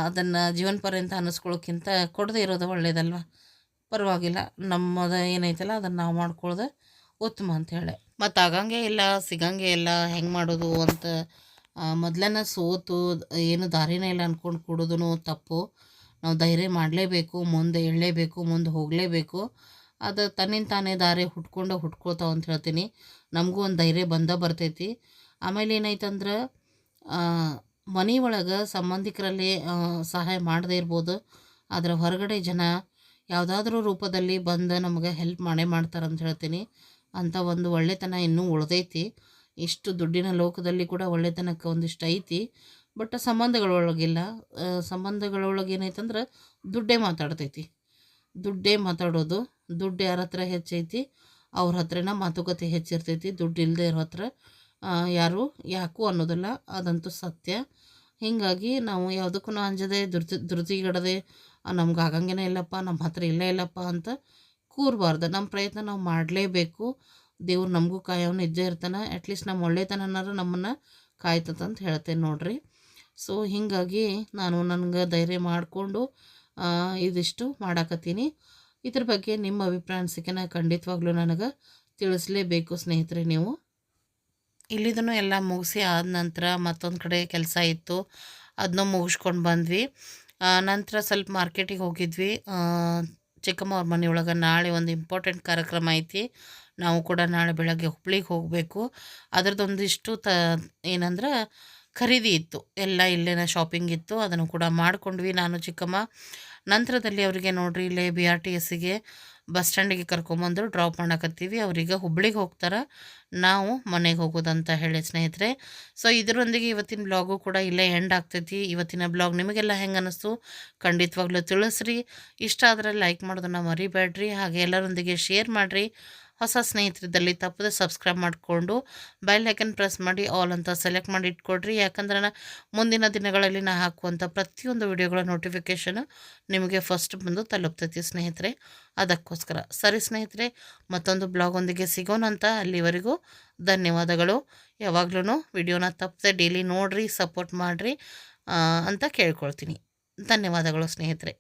ಅದನ್ನು ಜೀವನ ಪರ್ಯಂತ ಅನ್ನಿಸ್ಕೊಳ್ಳೋಕ್ಕಿಂತ ಕೊಡದೇ ಇರೋದು ಒಳ್ಳೇದಲ್ವ? ಪರವಾಗಿಲ್ಲ. ನಮ್ಮದು ಏನೈತಲ್ಲ, ಅದನ್ನು ನಾವು ಮಾಡ್ಕೊಳ್ಳೋದು ಉತ್ತಮ ಅಂಥೇಳಿ ಮತ್ತು ಆಗಂಗೆ ಇಲ್ಲ, ಸಿಗಂಗೆ ಇಲ್ಲ, ಹೆಂಗೆ ಮಾಡೋದು ಅಂತ ಮೊದಲನೇ ಸೋತು, ಏನು ದಾರಿನೇ ಇಲ್ಲ ಅಂದ್ಕೊಂಡು ಕೊಡೋದು ತಪ್ಪು. ನಾವು ಧೈರ್ಯ ಮಾಡಲೇಬೇಕು, ಮುಂದೆ ಎಳ್ಳಲೇಬೇಕು ಮುಂದೆ ಹೋಗಲೇಬೇಕು. ಅದು ತನ್ನಿಂದ ತಾನೇ ದಾರಿ ಹುಟ್ಕೊಂಡು ಹುಟ್ಕೊಳ್ತಾವ ಅಂತ ಹೇಳ್ತೀನಿ. ನಮಗೂ ಒಂದು ಧೈರ್ಯ ಬಂದ ಬರ್ತೈತಿ. ಆಮೇಲೆ ಏನೈತಂದ್ರೆ ಮನೆ ಒಳಗೆ ಸಂಬಂಧಿಕರಲ್ಲಿ ಸಹಾಯ ಮಾಡದೇ ಇರ್ಬೋದು. ಆದರೆ ಹೊರಗಡೆ ಜನ ಯಾವುದಾದ್ರೂ ರೂಪದಲ್ಲಿ ಬಂದು ನಮಗೆ ಹೆಲ್ಪ್ ಮಾಡೇ ಮಾಡ್ತಾರೆ ಅಂತ ಹೇಳ್ತೀನಿ. ಅಂಥ ಒಂದು ಒಳ್ಳೆತನ ಇನ್ನೂ ಉಳ್ದೈತಿ. ಇಷ್ಟು ದುಡ್ಡಿನ ಲೋಕದಲ್ಲಿ ಕೂಡ ಒಳ್ಳೆತನಕ್ಕೆ ಒಂದಿಷ್ಟು ಐತಿ. ಬಟ್ ಸಂಬಂಧಗಳೊಳಗಿಲ್ಲ. ಸಂಬಂಧಗಳೊಳಗೆ ಏನೈತಂದ್ರೆ ದುಡ್ಡೇ ಮಾತಾಡ್ತೈತಿ. ದುಡ್ಡೇ ಮಾತಾಡೋದು, ದುಡ್ಡು ಯಾರ ಹತ್ರ ಹೆಚ್ಚೈತಿ, ಅವ್ರ ಹತ್ರನ ಮಾತುಕತೆ ಹೆಚ್ಚಿರ್ತೈತಿ, ದುಡ್ಡು ಇಲ್ಲದೆ ಇರೋ ಹತ್ರ. ಯಾರು? ಯಾಕೂ ಅನ್ನೋದಿಲ್ಲ. ಅದಂತೂ ಸತ್ಯ. ಹೀಗಾಗಿ ನಾವು ಯಾವುದಕ್ಕೂ ಅಂಜದೆ ಧೃತಿ ಧೃತಿಗೆಡದೆ ನಮ್ಗೆ ಆಗಂಗೇನೆ ಇಲ್ಲಪ್ಪ ನಮ್ಮ ಹತ್ರ ಇಲ್ಲೇ ಇಲ್ಲಪ್ಪ ಅಂತ ಕೂರಬಾರ್ದು. ನಮ್ಮ ಪ್ರಯತ್ನ ನಾವು ಮಾಡಲೇಬೇಕು. ದೇವ್ರು ನಮಗೂ ಕಾಯೋನು ಇದ್ದೇ ಇರ್ತಾನೆ. ಅಟ್ಲೀಸ್ಟ್ ನಮ್ಮ ಒಳ್ಳೆತನನಾರು ನಮ್ಮನ್ನು ಕಾಯ್ತದಂತ ಹೇಳ್ತೇನೆ ನೋಡ್ರಿ. ಸೊ ಹೀಗಾಗಿ ನಾನು ನನಗೆ ಧೈರ್ಯ ಮಾಡಿಕೊಂಡು ಇದಿಷ್ಟು ಮಾಡಾಕತ್ತೀನಿ. ಇದ್ರ ಬಗ್ಗೆ ನಿಮ್ಮ ಅಭಿಪ್ರಾಯ ಅನಿಸಿಕೆನ ಖಂಡಿತವಾಗ್ಲೂ ನನಗೆ ತಿಳಿಸ್ಲೇಬೇಕು ಸ್ನೇಹಿತರೆ ನೀವು. ಇಲ್ಲಿದನ್ನು ಎಲ್ಲ ಮುಗಿಸಿ ಆದ ನಂತರ ಮತ್ತೊಂದು ಕಡೆ ಕೆಲಸ ಇತ್ತು. ಅದನ್ನು ಮುಗಿಸ್ಕೊಂಡು ಬಂದ್ವಿ. ನಂತರ ಸ್ವಲ್ಪ ಮಾರ್ಕೆಟಿಗೆ ಹೋಗಿದ್ವಿ. ಚಿಕ್ಕಮ್ಮ ಅವ್ರ ಮನೆಯೊಳಗೆ ನಾಳೆ ಒಂದು ಇಂಪಾರ್ಟೆಂಟ್ ಕಾರ್ಯಕ್ರಮ ಐತಿ. ನಾವು ಕೂಡ ನಾಳೆ ಬೆಳಗ್ಗೆ ಹುಬ್ಳಿಗೆ ಹೋಗಬೇಕು. ಅದರದ್ದೊಂದಿಷ್ಟು ತ, ಏನಂದ್ರೆ ಖರೀದಿ ಇತ್ತು. ಎಲ್ಲ ಇಲ್ಲೇನ ಶಾಪಿಂಗ್ ಇತ್ತು. ಅದನ್ನು ಕೂಡ ಮಾಡ್ಕೊಂಡ್ವಿ ನಾನು ಚಿಕ್ಕಮ್ಮ. ನಂತರದಲ್ಲಿ ಅವರಿಗೆ ನೋಡ್ರಿ, ಇಲ್ಲೇ ಬಿ ಆರ್ ಟಿ ಎಸ್ಸಿಗೆ ಬಸ್ ಸ್ಟ್ಯಾಂಡಿಗೆ ಕರ್ಕೊಂಬಂದು ಡ್ರಾಪ್ ಮಾಡಕತ್ತೀವಿ, ಅವ್ರೀಗ ಹುಬ್ಳಿಗೆ ಹೋಗ್ತಾರೆ, ನಾವು ಮನೆಗೆ ಹೋಗೋದಂತ ಹೇಳಿ ಸ್ನೇಹಿತರೆ. ಸೊ ಇದರೊಂದಿಗೆ ಇವತ್ತಿನ ಬ್ಲಾಗು ಕೂಡ ಇಲ್ಲೇ ಎಂಡ್ ಆಗ್ತೈತಿ. ಇವತ್ತಿನ ಬ್ಲಾಗ್ ನಿಮಗೆಲ್ಲ ಹೆಂಗೆ ಅನ್ನಿಸ್ತು ಖಂಡಿತವಾಗ್ಲೂ ತಿಳಿಸ್ರಿ. ಇಷ್ಟ ಆದರೆ ಲೈಕ್ ಮಾಡೋದನ್ನು ಮರಿಬೇಡ್ರಿ ಹಾಗೆ ಎಲ್ಲರೊಂದಿಗೆ ಶೇರ್ ಮಾಡಿರಿ. ಹೊಸ ಸ್ನೇಹಿತರಿದ್ದಲ್ಲಿ ತಪ್ಪದೆ ಸಬ್ಸ್ಕ್ರೈಬ್ ಮಾಡಿಕೊಂಡು ಬೆಲ್ ಪ್ರೆಸ್ ಮಾಡಿ ಆಲ್ ಅಂತ ಸೆಲೆಕ್ಟ್ ಮಾಡಿ ಇಟ್ಕೊಡ್ರಿ. ಯಾಕಂದ್ರೆ ಮುಂದಿನ ದಿನಗಳಲ್ಲಿ ನಾ ಹಾಕುವಂಥ ಪ್ರತಿಯೊಂದು ವಿಡಿಯೋಗಳ ನೋಟಿಫಿಕೇಷನ್ ನಿಮಗೆ ಫಸ್ಟ್ ಬಂದು ತಲುಪ್ತೈತಿ ಸ್ನೇಹಿತರೆ. ಅದಕ್ಕೋಸ್ಕರ ಸರಿ ಸ್ನೇಹಿತರೆ, ಮತ್ತೊಂದು ಬ್ಲಾಗೊಂದಿಗೆ ಸಿಗೋಣಂತ ಅಲ್ಲಿವರೆಗೂ ಧನ್ಯವಾದಗಳು. ಯಾವಾಗ್ಲೂ ವಿಡಿಯೋನ ತಪ್ಪದೆ ಡೈಲಿ ನೋಡಿರಿ ಸಪೋರ್ಟ್ ಮಾಡಿರಿ ಅಂತ ಕೇಳ್ಕೊಳ್ತೀನಿ. ಧನ್ಯವಾದಗಳು ಸ್ನೇಹಿತರೆ.